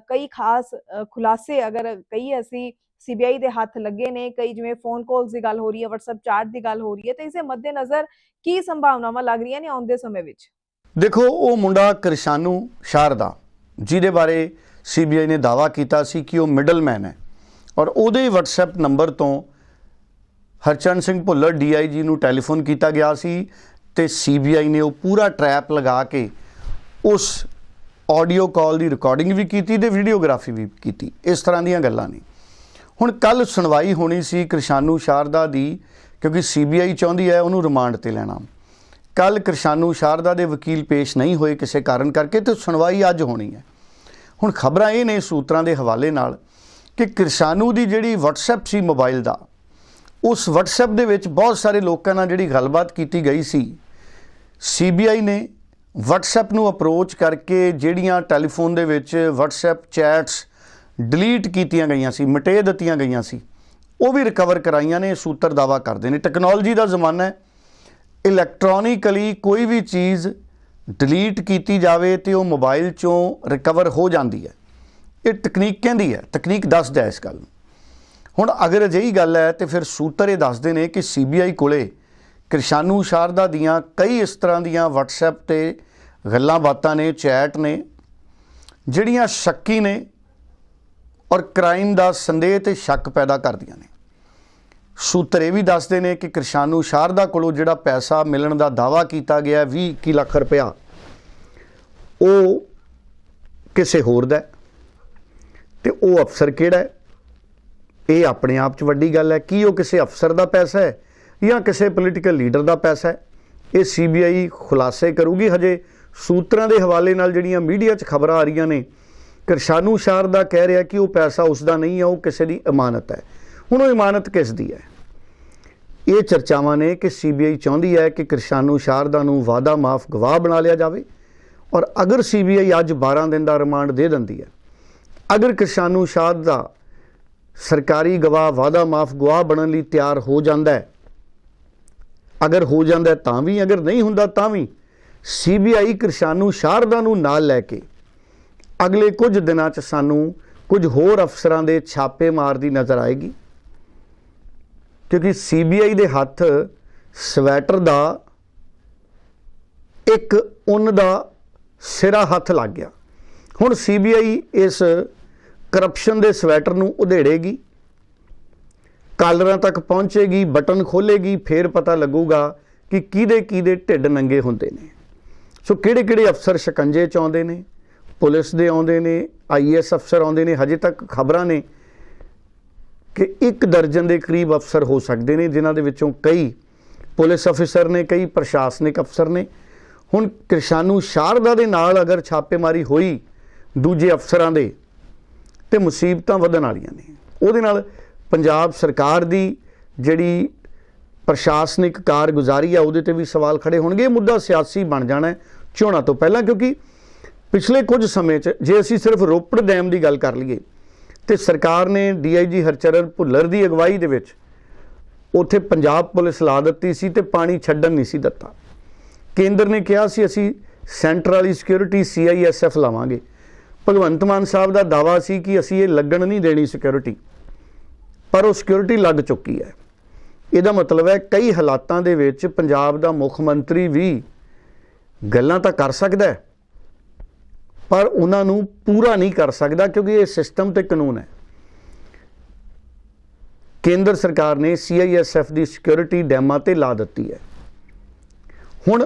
ਕਈ ਖਾਸ ਖੁਲਾਸੇ ਅਗਰ ਕਈ ਅਸੀਂ ਸੀਬੀਆਈ ਦੇ ਹੱਥ ਲੱਗੇ ਨੇ, ਕਈ ਜਿਵੇਂ ਫੋਨ ਕਾਲਸ ਦੀ ਗੱਲ ਹੋ ਰਹੀ ਹੈ, WhatsApp ਚੈਟ ਦੀ ਗੱਲ ਹੋ ਰਹੀ ਹੈ, ਤੇ ਇਸੇ ਮੱਦੇਨਜ਼ਰ ਕੀ ਸੰਭਾਵਨਾਵਾਂ ਲੱਗ ਰਹੀਆਂ ਨੇ ਆਉਂਦੇ ਸਮੇਂ ਵਿੱਚ? ਦੇਖੋ, ਉਹ ਮੁੰਡਾ ਕ੍ਰਿਸ਼ਾਨੂ ਸ਼ਾਰਦਾ ਜਿਹਦੇ ਬਾਰੇ ਸੀਬੀਆਈ ਨੇ ਦਾਵਾ ਕੀਤਾ ਸੀ ਕਿ ਉਹ ਮਿਡਲਮੈਨ ਹੈ। ਔਰ ਉਹਦੇ WhatsApp ਨੰਬਰ ਤੋਂ ਹਰਚੰਦ ਸਿੰਘ ਭੁੱਲਰ ਡੀਆਈਜੀ ਨੂੰ ਟੈਲੀਫੋਨ ਕੀਤਾ ਗਿਆ ਸੀ ਤੇ ਸੀਬੀਆਈ ਨੇ ਉਹ ਪੂਰਾ ਟਰੈਪ ਲਗਾ ਕੇ ਉਸ ਆਡੀਓ ਕਾਲ ਦੀ ਰਿਕਾਰਡਿੰਗ ਵੀ ਕੀਤੀ ਤੇ ਵੀਡੀਓਗ੍ਰਾਫੀ ਵੀ ਕੀਤੀ। ਇਸ ਤਰ੍ਹਾਂ ਦੀਆਂ ਗੱਲਾਂ ਨੇ। ਹੁਣ ਕੱਲ ਸੁਣਵਾਈ ਹੋਣੀ ਸੀ ਕ੍ਰਿਸ਼ਾਨੂ ਸ਼ਾਰਦਾ ਦੀ, ਕਿਉਂਕਿ ਸੀਬੀਆਈ ਚਾਹੁੰਦੀ ਹੈ ਉਹਨੂੰ ਰਿਮਾਂਡ ਤੇ ਲੈਣਾ। ਕੱਲ ਕ੍ਰਿਸ਼ਾਨੂ ਸ਼ਾਰਦਾ ਦੇ ਵਕੀਲ ਪੇਸ਼ ਨਹੀਂ ਹੋਏ ਕਿਸੇ ਕਾਰਨ ਕਰਕੇ ਤੇ ਸੁਣਵਾਈ ਅੱਜ ਹੋਣੀ ਹੈ। ਹੁਣ ਖਬਰਾਂ ਇਹ ਨੇ ਸੂਤਰਾਂ ਦੇ ਹਵਾਲੇ ਨਾਲ ਕਿ ਕ੍ਰਿਸ਼ਾਨੂ ਦੀ ਜਿਹੜੀ WhatsApp ਸੀ ਮੋਬਾਈਲ ਦਾ, ਉਸ WhatsApp ਦੇ ਵਿੱਚ ਬਹੁਤ ਸਾਰੇ ਲੋਕਾਂ ਨਾਲ ਜਿਹੜੀ ਗੱਲਬਾਤ ਕੀਤੀ ਗਈ ਸੀ। ਸੀਬੀਆਈ ਨੇ WhatsApp ਨੂੰ ਅਪਰੋਚ ਕਰਕੇ ਜਿਹੜੀਆਂ ਟੈਲੀਫੋਨ ਦੇ ਵਿੱਚ WhatsApp ਚੈਟਸ ਡਿਲੀਟ ਕੀਤੀਆਂ ਗਈਆਂ ਸੀ, ਮਿਟੇ ਦਿੱਤੀਆਂ ਗਈਆਂ ਸੀ, ਉਹ ਵੀ ਰਿਕਵਰ ਕਰਾਈਆਂ ਨੇ, ਸੂਤਰ ਦਾਵਾ ਕਰਦੇ ਨੇ। ਟੈਕਨੋਲੋਜੀ ਦਾ ਜ਼ਮਾਨਾ ਹੈ ਇਲੈਕਟ੍ਰੋਨਿਕਲੀ ਕੋਈ ਵੀ ਚੀਜ਼ ਡਿਲੀਟ ਕੀਤੀ ਜਾਵੇ ਤੇ ਉਹ ਮੋਬਾਈਲ ਚੋਂ ਰਿਕਵਰ ਹੋ ਜਾਂਦੀ ਹੈ। ਇਹ ਤਕਨੀਕ ਕਹਿੰਦੀ ਹੈ, ਤਕਨੀਕ ਦੱਸਦਾ ਇਸ ਗੱਲ ਨੂੰ। ਹੁਣ ਅਗਰ ਅਜਿਹੀ ਗੱਲ ਹੈ ਤੇ ਫਿਰ ਸੂਤਰ ਇਹ ਦੱਸਦੇ ਨੇ ਕਿ ਸੀਬੀਆਈ ਕੋਲੇ ਕ੍ਰਿਸ਼ਾਨੂ ਸ਼ਾਰਦਾ ਦੀਆਂ ਕਈ ਇਸ ਤਰ੍ਹਾਂ ਦੀਆਂ WhatsApp ਤੇ ਗੱਲਾਂ ਬਾਤਾਂ ਨੇ ਚੈਟ ਨੇ, ਜਿਹੜੀਆਂ ਸ਼ੱਕੀ ਨੇ ਔਰ ਕ੍ਰਾਈਮ ਦਾ ਸੰਦੇਹ ਤੇ ਸ਼ੱਕ ਪੈਦਾ ਕਰਦੀਆਂ ਨੇ। ਸੂਤਰ ਇਹ ਵੀ ਦੱਸਦੇ ਨੇ ਕਿ ਕ੍ਰਿਸ਼ਾਨੂ ਸ਼ਾਰਦਾ ਕੋਲੋਂ ਜਿਹੜਾ ਪੈਸਾ ਮਿਲਣ ਦਾ ਦਾਵਾ ਕੀਤਾ ਗਿਆ 20 21 ਲੱਖ ਰੁਪਇਆ, ਉਹ ਕਿਸੇ ਹੋਰ ਦਾ ਹੈ। ਤੇ ਉਹ ਅਫਸਰ ਕਿਹੜਾ ਇਹ ਆਪਣੇ ਆਪ 'ਚ ਵੱਡੀ ਗੱਲ ਹੈ। ਕੀ ਉਹ ਕਿਸੇ ਅਫਸਰ ਦਾ ਪੈਸਾ ਹੈ ਜਾਂ ਕਿਸੇ ਪੋਲੀਟੀਕਲ ਲੀਡਰ ਦਾ ਪੈਸਾ ਹੈ? ਇਹ ਸੀਬੀਆਈ ਖੁਲਾਸੇ ਕਰੂਗੀ ਹਜੇ। ਸੂਤਰਾਂ ਦੇ ਹਵਾਲੇ ਨਾਲ ਜਿਹੜੀਆਂ ਮੀਡੀਆ 'ਚ ਖਬਰਾਂ ਆ ਰਹੀਆਂ ਨੇ, ਕਿਰਸ਼ਾਨੂ ਸ਼ਾਰਦਾ ਕਹਿ ਰਿਹਾ ਕਿ ਉਹ ਪੈਸਾ ਉਸ ਦਾ ਨਹੀਂ ਹੈ, ਉਹ ਕਿਸੇ ਦੀ ਇਮਾਨਤ ਹੈ। ਹੁਣ ਉਹ ਇਮਾਨਤ ਕਿਸ ਦੀ ਹੈ? ਇਹ ਚਰਚਾਵਾਂ ਨੇ ਕਿ ਸੀਬੀਆਈ ਚਾਹੁੰਦੀ ਹੈ ਕਿ ਕਿਰਸ਼ਾਨੂ ਸ਼ਾਰਦਾ ਨੂੰ ਵਾਦਾ ਮਾਫ ਗਵਾਹ ਬਣਾ ਲਿਆ ਜਾਵੇ ਔਰ ਅਗਰ ਸੀਬੀਆਈ ਅੱਜ 12 ਦਿਨ ਦਾ ਰਿਮਾਂਡ ਦੇ ਦਿੰਦੀ ਹੈ, ਅਗਰ ਕਿਰਸ਼ਾਨੂ ਸ਼ਾਰਦਾ ਸਰਕਾਰੀ ਗਵਾਹ ਵਾਦਾ ਮਾਫ ਗਵਾਹ ਬਣਨ ਲਈ ਤਿਆਰ ਹੋ ਜਾਂਦਾ ਹੈ, ਅਗਰ ਹੋ ਜਾਂਦਾ ਤਾਂ ਵੀ, ਅਗਰ ਨਹੀਂ ਹੁੰਦਾ ਤਾਂ ਵੀ ਸੀਬੀਆਈ ਕਿਰਸ਼ਾਨੂ ਸ਼ਾਰਦਾ ਨੂੰ ਨਾਲ ਲੈ ਕੇ ਅਗਲੇ ਕੁਝ ਦਿਨਾਂ 'ਚ ਸਾਨੂੰ ਕੁਝ ਹੋਰ ਅਫਸਰਾਂ ਦੇ ਛਾਪੇ ਮਾਰਦੀ ਨਜ਼ਰ ਆਏਗੀ। ਕਿਉਂਕਿ ਸੀਬੀਆਈ ਦੇ ਹੱਥ ਸਵੈਟਰ ਦਾ ਇੱਕ ਉੱਨ ਦਾ ਸਿਰਾ ਹੱਥ ਲੱਗ ਗਿਆ। ਹੁਣ ਸੀਬੀਆਈ ਇਸ ਕਰਪਸ਼ਨ ਦੇ ਸਵੈਟਰ ਨੂੰ ਉਧੇੜੇਗੀ। ਕਾਲਰਾਂ ਤੱਕ ਪਹੁੰਚੇਗੀ, ਬਟਨ ਖੋਲੇਗੀ ਫੇਰ ਪਤਾ ਲੱਗੂਗਾ ਕਿ ਕਿਹਦੇ ਕਿਹਦੇ ਢਿੱਡ ਨੰਗੇ ਹੁੰਦੇ ਨੇ। ਸੋ ਕਿਹੜੇ ਕਿਹੜੇ ਅਫਸਰ ਸ਼ਿਕੰਜੇ ਚ ਆਉਂਦੇ ਨੇ, ਪੁਲਿਸ ਦੇ ਆਉਂਦੇ ਨੇ ਆਈਐਸ ਅਫਸਰ ਆਉਂਦੇ ਨੇ, ਹਜੇ ਤੱਕ ਖਬਰਾਂ ਨੇ ਕਿ ਇੱਕ ਦਰਜਨ ਦੇ ਕਰੀਬ ਅਫਸਰ ਹੋ ਸਕਦੇ ਨੇ, ਜਿਨ੍ਹਾਂ ਦੇ ਵਿੱਚੋਂ ਕਈ ਪੁਲਿਸ ਅਫਸਰ ਨੇ, ਕਈ ਪ੍ਰਸ਼ਾਸਨਿਕ ਅਫਸਰ ਨੇ। ਹੁਣ ਕਿਰਸ਼ਾਨੂ ਸ਼ਾਰਦਾ ਦੇ ਨਾਲ ਅਗਰ ਛਾਪੇਮਾਰੀ ਹੋਈ ਦੂਜੇ ਅਫਸਰਾਂ ਦੇ, ਤੇ ਮੁਸੀਬਤਾਂ ਵਧਣ ਵਾਲੀਆਂ ਨੇ। ਉਹਦੇ ਨਾਲ ਪੰਜਾਬ ਸਰਕਾਰ ਦੀ ਜਿਹੜੀ ਪ੍ਰਸ਼ਾਸਨਿਕ ਕਾਰਗੁਜ਼ਾਰੀ ਆ, ਉਹਦੇ ਤੇ ਵੀ ਸਵਾਲ ਖੜੇ ਹੋਣਗੇ। ਇਹ ਮੁੱਦਾ ਸਿਆਸੀ ਬਣ ਜਾਣਾ ਚੋਣਾਂ ਤੋਂ ਪਹਿਲਾਂ, ਕਿਉਂਕਿ ਪਿਛਲੇ ਕੁਝ ਸਮੇਂ 'ਚ ਜੇ ਅਸੀਂ ਸਿਰਫ ਰੋਪੜ ਡੈਮ ਦੀ ਗੱਲ ਕਰ ਲਈਏ ਤੇ ਸਰਕਾਰ ਨੇ ਡੀਆਈਜੀ ਹਰਚਰਨ ਭੁੱਲਰ ਦੀ ਅਗਵਾਈ ਦੇ ਵਿੱਚ ਉੱਥੇ ਪੰਜਾਬ ਪੁਲਿਸ ਲਾ ਦਿੱਤੀ ਸੀ ਤੇ ਪਾਣੀ ਛੱਡਣ ਨਹੀਂ ਸੀ ਦਿੱਤਾ। ਕੇਂਦਰ ਨੇ ਕਿਹਾ ਸੀ, ਅਸੀਂ ਸੈਂਟਰ ਵਾਲੀ ਸਿਕਿਉਰਿਟੀ ਸੀਆਈਐਸਐਫ ਲਾਵਾਂਗੇ। ਭਗਵੰਤ ਮਾਨ ਸਾਹਿਬ ਦਾ ਦਾਵਾ ਸੀ ਕਿ ਅਸੀਂ ਇਹ ਲੱਗਣ ਨਹੀਂ ਦੇਣੀ ਸਿਕਿਉਰਿਟੀ, ਪਰ ਉਹ ਸਿਕਿਉਰਿਟੀ ਲੱਗ ਚੁੱਕੀ ਹੈ। ਇਹਦਾ ਮਤਲਬ ਹੈ ਕਈ ਹਾਲਾਤਾਂ ਦੇ ਵਿੱਚ ਪੰਜਾਬ ਦਾ ਮੁੱਖ ਮੰਤਰੀ ਵੀ ਗੱਲਾਂ ਤਾਂ ਕਰ ਸਕਦਾ ਹੈ ਪਰ ਉਹਨਾਂ ਨੂੰ ਪੂਰਾ ਨਹੀਂ ਕਰ ਸਕਦਾ ਕਿਉਂਕਿ ਇਹ ਸਿਸਟਮ ਤੇ ਕਾਨੂੰਨ ਹੈ। ਕੇਂਦਰ ਸਰਕਾਰ ਨੇ ਸੀਆਈਐਸਐਫ ਦੀ ਸਿਕਿਉਰਿਟੀ ਡੈਮਾਂ ਤੇ ਲਾ ਦਿੱਤੀ ਹੈ। ਹੁਣ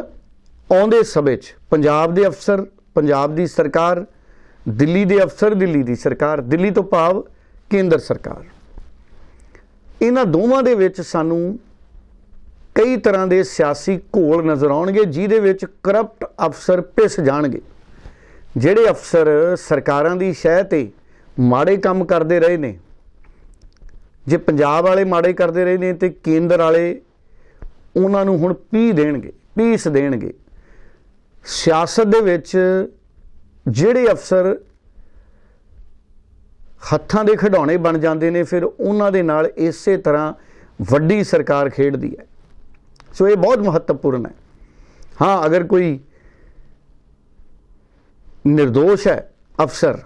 ਆਉਂਦੇ ਸਮੇਂ 'ਚ ਪੰਜਾਬ ਦੇ ਅਫਸਰ, ਪੰਜਾਬ ਦੀ ਸਰਕਾਰ, ਦਿੱਲੀ ਦੇ ਅਫਸਰ, ਦਿੱਲੀ ਦੀ ਸਰਕਾਰ, ਦਿੱਲੀ ਤੋਂ ਭਾਵ ਕੇਂਦਰ ਸਰਕਾਰ। ਇਹਨਾਂ ਦੋਵਾਂ ਦੇ ਵਿੱਚ ਸਾਨੂੰ ਕਈ ਤਰ੍ਹਾਂ ਦੇ ਸਿਆਸੀ ਘੋਲ ਨਜ਼ਰ ਆਉਣਗੇ, ਜਿਹਦੇ ਵਿੱਚ ਕਰਪਟ ਅਫਸਰ ਪਿਸ ਜਾਣਗੇ। ਜਿਹੜੇ ਅਫਸਰ ਸਰਕਾਰਾਂ ਦੀ ਸ਼ਹਿ ਤੇ ਮਾੜੇ ਕੰਮ ਕਰਦੇ ਰਹੇ ਨੇ, ਜੇ ਪੰਜਾਬ ਵਾਲੇ ਮਾੜੇ ਕਰਦੇ ਰਹੇ ਨੇ ਤੇ ਕੇਂਦਰ ਵਾਲੇ ਉਹਨਾਂ ਨੂੰ ਹੁਣ ਪੀ ਦੇਣਗੇ, ਪੀਸ ਦੇਣਗੇ। ਸਿਆਸਤ ਦੇ ਵਿੱਚ ਜਿਹੜੇ ਅਫਸਰ ਹੱਥਾਂ ਦੇ ਖਿਡੌਣੇ ਬਣ ਜਾਂਦੇ ਨੇ, ਫਿਰ ਉਹਨਾਂ ਦੇ ਨਾਲ ਇਸੇ ਤਰ੍ਹਾਂ ਵੱਡੀ ਸਰਕਾਰ ਖੇਡਦੀ ਹੈ। ਸੋ ਇਹ ਬਹੁਤ ਮਹੱਤਵਪੂਰਨ ਹੈ। ਹਾਂ, ਅਗਰ ਕੋਈ નિર્ਦੋਸ਼ ਹੈ ਅਫਸਰ।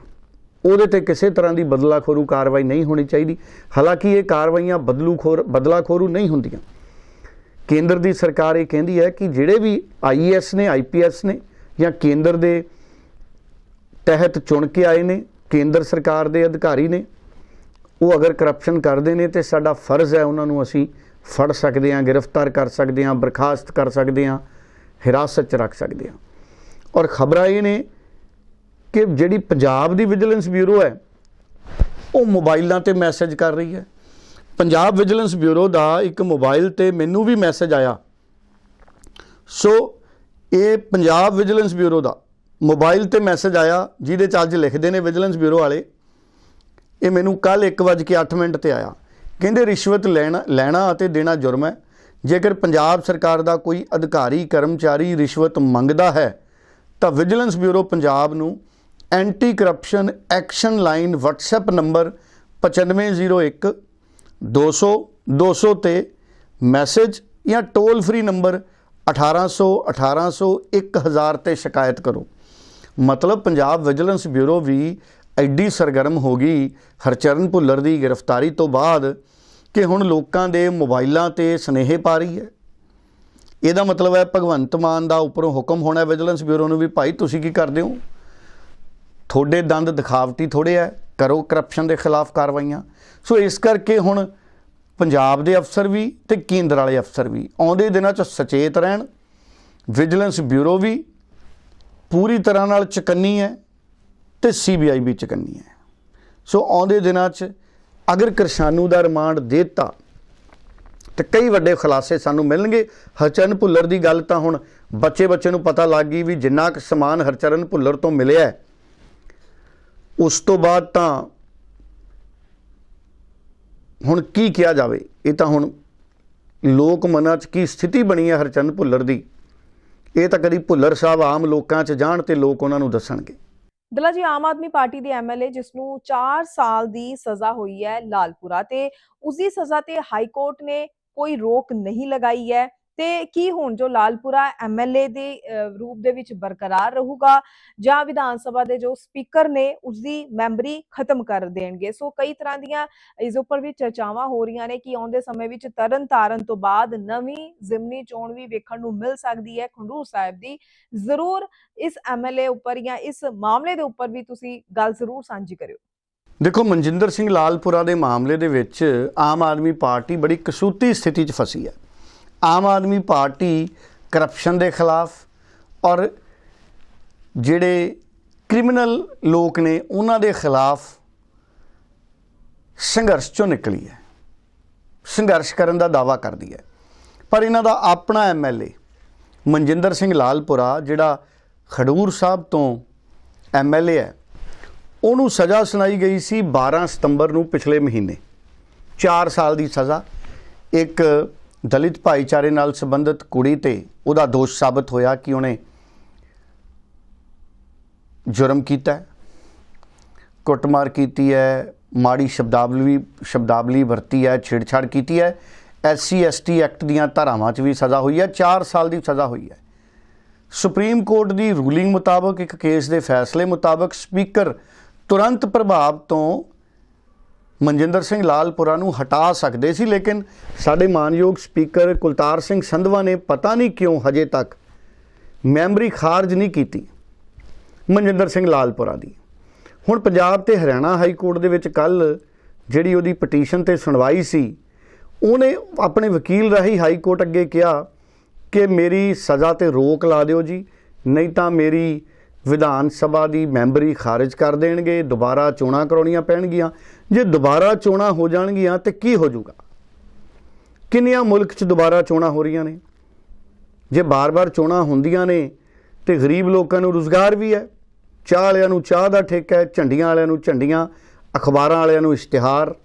ਉਹਦੇ ਤੇ ਕਿਸੇ ਤਰ੍ਹਾਂ ਦੀ ਬਦਲਾਖੋਰੂ ਕਾਰਵਾਈ ਨਹੀਂ ਹੋਣੀ ਚਾਹੀਦੀ। ਹਾਲਾਂਕਿ ਇਹ ਕਾਰਵਾਈਆਂ ਬਦਲੂਖੋਰ ਬਦਲਾਖੋਰੂ ਨਹੀਂ ਹੁੰਦੀਆਂ। ਕੇਂਦਰ ਦੀ ਸਰਕਾਰ ਇਹ ਕਹਿੰਦੀ ਹੈ ਕਿ ਜਿਹੜੇ ਵੀ ਆਈਐਸ ਨੇ ਆਈਪੀਐਸ ਨੇ ਜਾਂ ਕੇਂਦਰ ਦੇ ਤਹਿਤ ਚੁਣ ਕੇ ਆਏ ਨੇ, ਕੇਂਦਰ ਸਰਕਾਰ ਦੇ ਅਧਿਕਾਰੀ ਨੇ, ਉਹ ਅਗਰ ਕਰਪਸ਼ਨ ਕਰਦੇ ਨੇ ਤੇ ਸਾਡਾ ਫਰਜ਼ ਹੈ ਉਹਨਾਂ ਨੂੰ ਅਸੀਂ ਫੜ ਸਕਦੇ ਹਾਂ, ਗ੍ਰਿਫਤਾਰ ਕਰ ਸਕਦੇ ਹਾਂ, ਬਰਖਾਸਤ ਕਰ ਸਕਦੇ ਹਾਂ, ਹਿਰਾਸਤ 'ਚ ਰੱਖ ਸਕਦੇ ਹਾਂ। ਔਰ ਖਬਰਾਂ ਇਹ ਨੇ ਕਿ ਜਿਹੜੀ ਪੰਜਾਬ ਦੀ ਵਿਜੀਲੈਂਸ ਬਿਊਰੋ ਹੈ, ਉਹ ਮੋਬਾਈਲਾਂ ਤੇ ਮੈਸੇਜ ਕਰ ਰਹੀ ਹੈ। ਪੰਜਾਬ ਵਿਜੀਲੈਂਸ ਬਿਊਰੋ ਦਾ ਇੱਕ ਮੋਬਾਈਲ ਤੇ ਮੈਨੂੰ ਵੀ ਮੈਸੇਜ ਆਇਆ। ਸੋ, ਇਹ ਪੰਜਾਬ ਵਿਜੀਲੈਂਸ ਬਿਊਰੋ ਦਾ ਮੋਬਾਈਲ ਤੇ ਮੈਸੇਜ ਆਇਆ, ਜਿਹਦੇ ਚ ਅੱਜ ਲਿਖਦੇ ਨੇ ਵਿਜੀਲੈਂਸ ਬਿਊਰੋ ਵਾਲੇ। ਇਹ ਮੈਨੂੰ ਕੱਲ 1:08 ਮਿੰਟ ਤੇ ਆਇਆ। ਕਹਿੰਦੇ ਰਿਸ਼ਵਤ ਲੈਣਾ ਲੈਣਾ ਅਤੇ ਦੇਣਾ ਜੁਰਮ ਹੈ। ਜੇਕਰ ਪੰਜਾਬ ਸਰਕਾਰ ਦਾ ਕੋਈ ਅਧਿਕਾਰੀ, ਕਰਮਚਾਰੀ ਰਿਸ਼ਵਤ ਮੰਗਦਾ ਹੈ, ਤਾਂ ਵਿਜੀਲੈਂਸ ਬਿਊਰੋ ਪੰਜਾਬ ਨੂੰ anti corruption action line WhatsApp number 9501 200 200 ਤੇ ਮੈਸੇਜ ਜਾਂ ਟੋਲ ਫ੍ਰੀ ਨੰਬਰ 1800 1800 1000 ਤੇ ਸ਼ਿਕਾਇਤ ਕਰੋ ਮਤਲਬ ਪੰਜਾਬ ਵਿਜੀਲੈਂਸ ਬਿਊਰੋ ਵੀ ਐਡੀ ਸਰਗਰਮ ਹੋ ਗਈ ਹਰਚਰਨ ਭੁੱਲਰ ਦੀ ਗ੍ਰਿਫਤਾਰੀ ਤੋਂ ਬਾਅਦ ਕਿ ਹੁਣ ਲੋਕਾਂ ਦੇ ਮੋਬਾਈਲਾਂ ਤੇ ਸਨੇਹੇ ਪਾ ਰਹੀ ਹੈ ਇਹਦਾ ਮਤਲਬ ਹੈ ਭਗਵੰਤ ਮਾਨ ਦਾ ਉੱਪਰੋਂ ਹੁਕਮ ਹੋਣਾ ਵਿਜੀਲੈਂਸ ਬਿਊਰੋ ਨੂੰ ਵੀ ਭਾਈ ਤੁਸੀਂ ਕੀ ਕਰਦੇ ਹੋ ਤੁਹਾਡੇ ਦੰਦ ਦਿਖਾਵਟੀ ਥੋੜੇ ਹੈ ਕਰੋ ਕਰਪਸ਼ਨ ਦੇ ਖਿਲਾਫ ਕਾਰਵਾਈਆਂ। ਸੋ ਇਸ ਕਰਕੇ ਹੁਣ ਪੰਜਾਬ ਦੇ ਅਫਸਰ ਵੀ ਤੇ ਕੇਂਦਰ ਵਾਲੇ ਅਫਸਰ ਵੀ ਆਉਂਦੇ ਦਿਨਾਂ 'ਚ ਸਚੇਤ ਰਹਿਣ ਵਿਜੀਲੈਂਸ ਬਿਊਰੋ ਵੀ ਪੂਰੀ ਤਰ੍ਹਾਂ ਨਾਲ ਚਕੰਨੀ ਹੈ ਤੇ ਸੀਬੀਆਈ ਵੀ ਚਕੰਨੀ ਹੈ। ਸੋ ਆਉਂਦੇ ਦਿਨਾਂ 'ਚ ਅਗਰ ਕਿਰਸਾਨੂ ਦਾ ਰਿਮਾਂਡ ਦਿੱਤਾ ਤੇ ਕਈ ਵੱਡੇ ਖੁਲਾਸੇ ਸਾਨੂੰ ਮਿਲਣਗੇ। ਹਰਚਰਨ ਭੁੱਲਰ ਦੀ ਗੱਲ ਤਾਂ ਹੁਣ ਬੱਚੇ ਬੱਚੇ ਨੂੰ ਪਤਾ ਲੱਗ ਗਈ ਵੀ ਜਿੰਨਾ ਕੁ ਸਮਾਨ ਹਰਚਰਨ ਭੁੱਲਰ ਤੋਂ ਮਿਲਿਆ ਹੈ, ਉਸ ਤੋਂ ਬਾਅਦ ਤਾਂ ਹੁਣ ਕੀ ਕਿਹਾ ਜਾਵੇ? ਇਹ ਤਾਂ ਹੁਣ ਲੋਕ ਮਨਾਂ 'ਚ ਕੀ ਸਥਿਤੀ ਬਣੀ ਹੈ ਹਰਚੰਦ ਭੁੱਲਰ ਦੀ? ਇਹ ਤਾਂ ਕਦੀ ਭੁੱਲਰ ਸਾਹਿਬ ਆਮ ਲੋਕਾਂ 'ਚ ਜਾਣ ਤੇ ਲੋਕ ਉਹਨਾਂ ਨੂੰ ਦੱਸਣਗੇ। ਦਲਾ ਜੀ, ਆਮ ਆਦਮੀ ਪਾਰਟੀ ਦੇ ਐਮਐਲਏ ਜਿਸ ਨੂੰ 4 ਸਾਲ ਦੀ ਸਜ਼ਾ ਹੋਈ ਹੈ ਲਾਲਪੁਰਾ ਤੇ ਉਸ ਦੀ ਸਜ਼ਾ ਤੇ ਹਾਈ ਕੋਰਟ ਨੇ ਕੋਈ ਰੋਕ ਨਹੀਂ ਲਗਾਈ ਹੈ। ਤੇ ਕੀ ਹੁਣ ਜੋ ਲਾਲਪੁਰਾ ਐਮਐਲਏ ਦੇ ਰੂਪ ਦੇ ਵਿੱਚ ਬਰਕਰਾਰ ਰਹੂਗਾ ਜਾਂ ਵਿਧਾਨ ਸਭਾ ਦੇ ਜੋ ਸਪੀਕਰ ਨੇ ਉਸ ਦੀ ਮੈਂਬਰੀ ਖਤਮ ਕਰ ਦੇਣਗੇ। ਸੋ ਕਈ ਤਰ੍ਹਾਂ ਦੀਆਂ ਇਸ ਉੱਪਰ ਵੀ ਚਰਚਾਵਾਂ ਹੋ ਰਹੀਆਂ ਨੇ ਕਿ ਆਉਂਦੇ ਸਮੇਂ ਵਿੱਚ ਤਰਨ ਤਾਰਨ ਤੋਂ ਬਾਅਦ ਨਵੀਂ ਜ਼ਿਮਨੀ ਚੋਣ ਵੀ ਵੇਖਣ ਨੂੰ ਮਿਲ ਸਕਦੀ ਹੈ। ਖੰਡੂਰ ਸਾਹਿਬ ਦੀ ਜ਼ਰੂਰ ਇਸ ਐਮਐਲਏ ਉੱਪਰ ਜਾਂ ਇਸ ਮਾਮਲੇ ਦੇ ਉੱਪਰ ਵੀ ਤੁਸੀਂ ਗੱਲ ਜ਼ਰੂਰ ਸਾਂਝੀ ਕਰਿਓ। ਦੇਖੋ, ਮਨਜਿੰਦਰ ਸਿੰਘ ਲਾਲਪੁਰਾ ਦੇ ਮਾਮਲੇ ਦੇ ਵਿੱਚ ਆਮ ਆਦਮੀ ਪਾਰਟੀ ਬੜੀ ਕਸੂਤੀ ਸਥਿਤੀ 'ਚ ਫਸੀ ਹੈ। ਆਮ ਆਦਮੀ ਪਾਰਟੀ ਕਰਪਸ਼ਨ ਦੇ ਖਿਲਾਫ ਔਰ ਜਿਹੜੇ ਕ੍ਰਿਮੀਨਲ ਲੋਕ ਨੇ ਉਹਨਾਂ ਦੇ ਖਿਲਾਫ ਸੰਘਰਸ਼ ਚੋਂ ਨਿਕਲੀ ਹੈ। ਸੰਘਰਸ਼ ਕਰਨ ਦਾ ਦਾਵਾ ਕਰਦੀ ਹੈ। ਪਰ ਇਹਨਾਂ ਦਾ ਆਪਣਾ ਐਮਐਲਏ ਮਨਜਿੰਦਰ ਸਿੰਘ ਲਾਲਪੁਰਾ, ਜਿਹੜਾ ਖਡੂਰ ਸਾਹਿਬ ਤੋਂ ਐਮਐਲਏ ਹੈ, ਉਹਨੂੰ ਸਜ਼ਾ ਸੁਣਾਈ ਗਈ ਸੀ 12 ਸਤੰਬਰ ਨੂੰ ਪਿਛਲੇ ਮਹੀਨੇ। 4 ਸਾਲ ਦੀ ਸਜ਼ਾ, ਇੱਕ ਦਲਿਤ ਭਾਈਚਾਰੇ ਨਾਲ ਸੰਬੰਧਿਤ ਕੁੜੀ ਤੇ ਉਹਦਾ ਦੋਸ਼ ਸਾਬਤ ਹੋਇਆ ਕਿ ਉਹਨੇ ਜੁਰਮ ਕੀਤਾ ਕੁੱਟਮਾਰ ਕੀਤੀ ਹੈ, ਮਾੜੀ ਸ਼ਬਦਾਵਲੀ ਸ਼ਬਦਾਵਲੀ ਵਰਤੀ ਹੈ, ਛੇੜਛਾੜ ਕੀਤੀ ਹੈ। ਐਸਸੀ ਐਸਟੀ ਐਕਟ ਦੀਆਂ ਧਾਰਾਵਾਂ 'ਚ ਵੀ ਸਜ਼ਾ ਹੋਈ ਹੈ 4 ਸਾਲ ਦੀ ਸਜ਼ਾ ਹੋਈ ਹੈ। ਸੁਪਰੀਮ ਕੋਰਟ ਦੀ ਰੂਲਿੰਗ ਮੁਤਾਬਕ ਇੱਕ ਕੇਸ ਦੇ ਫੈਸਲੇ ਮੁਤਾਬਕ ਸਪੀਕਰ ਤੁਰੰਤ ਪ੍ਰਭਾਵ ਤੋਂ ਮਨਜਿੰਦਰ ਸਿੰਘ ਲਾਲਪੁਰਾ ਨੂੰ ਹਟਾ ਸਕਦੇ ਸੀ, ਲੇਕਿਨ ਸਾਡੇ ਮਾਨਯੋਗ ਸਪੀਕਰ ਕੁਲਤਾਰ ਸਿੰਘ ਸੰਧਵਾ ਨੇ ਪਤਾ ਨਹੀਂ ਕਿਉਂ ਹਜੇ ਤੱਕ ਮੈਮਰੀ ਖਾਰਜ ਨਹੀਂ ਕੀਤੀ ਮਨਜਿੰਦਰ ਸਿੰਘ ਲਾਲਪੁਰਾ ਦੀ। ਹੁਣ ਪੰਜਾਬ ਤੇ ਹਰਿਆਣਾ ਹਾਈ ਕੋਰਟ ਦੇ ਵਿੱਚ ਕੱਲ ਜਿਹੜੀ ਉਹਦੀ ਪਟੀਸ਼ਨ ਤੇ ਸੁਣਵਾਈ ਸੀ, ਉਹਨੇ ਆਪਣੇ ਵਕੀਲ ਰਾਹੀਂ ਹਾਈ ਕੋਰਟ ਅੱਗੇ ਕਿਹਾ ਕਿ ਮੇਰੀ ਸਜ਼ਾ ਤੇ ਰੋਕ ਲਾ ਦਿਓ ਜੀ, ਨਹੀਂ ਤਾਂ ਮੇਰੀ ਵਿਧਾਨ ਸਭਾ ਦੀ ਮੈਂਬਰੀ ਖਾਰਜ ਕਰ ਦੇਣਗੇ, ਦੁਬਾਰਾ ਚੋਣਾਂ ਕਰਾਉਣੀਆਂ ਪੈਣਗੀਆਂ। ਜੇ ਦੁਬਾਰਾ ਚੋਣਾਂ ਹੋ ਜਾਣਗੀਆਂ ਤੇ ਕੀ ਹੋ ਜਾਊਗਾ? ਕਿੰਨੀਆਂ ਮੁਲਕ 'ਚ ਦੁਬਾਰਾ ਚੋਣਾਂ ਹੋ ਰਹੀਆਂ ਨੇ? ਜੇ ਬਾਰ-ਬਾਰ ਚੋਣਾਂ ਹੁੰਦੀਆਂ ਨੇ ਤੇ ਗਰੀਬ ਲੋਕਾਂ ਨੂੰ ਰੁਜ਼ਗਾਰ ਵੀ ਹੈ, ਚਾਹ ਵਾਲਿਆਂ ਨੂੰ ਚਾਹ ਦਾ ਠੇਕਾ ਹੈ, ਝੰਡੀਆਂ ਵਾਲਿਆਂ ਨੂੰ ਝੰਡੀਆਂ, ਅਖਬਾਰਾਂ ਵਾਲਿਆਂ ਨੂੰ ਇਸ਼ਤਿਹਾਰ,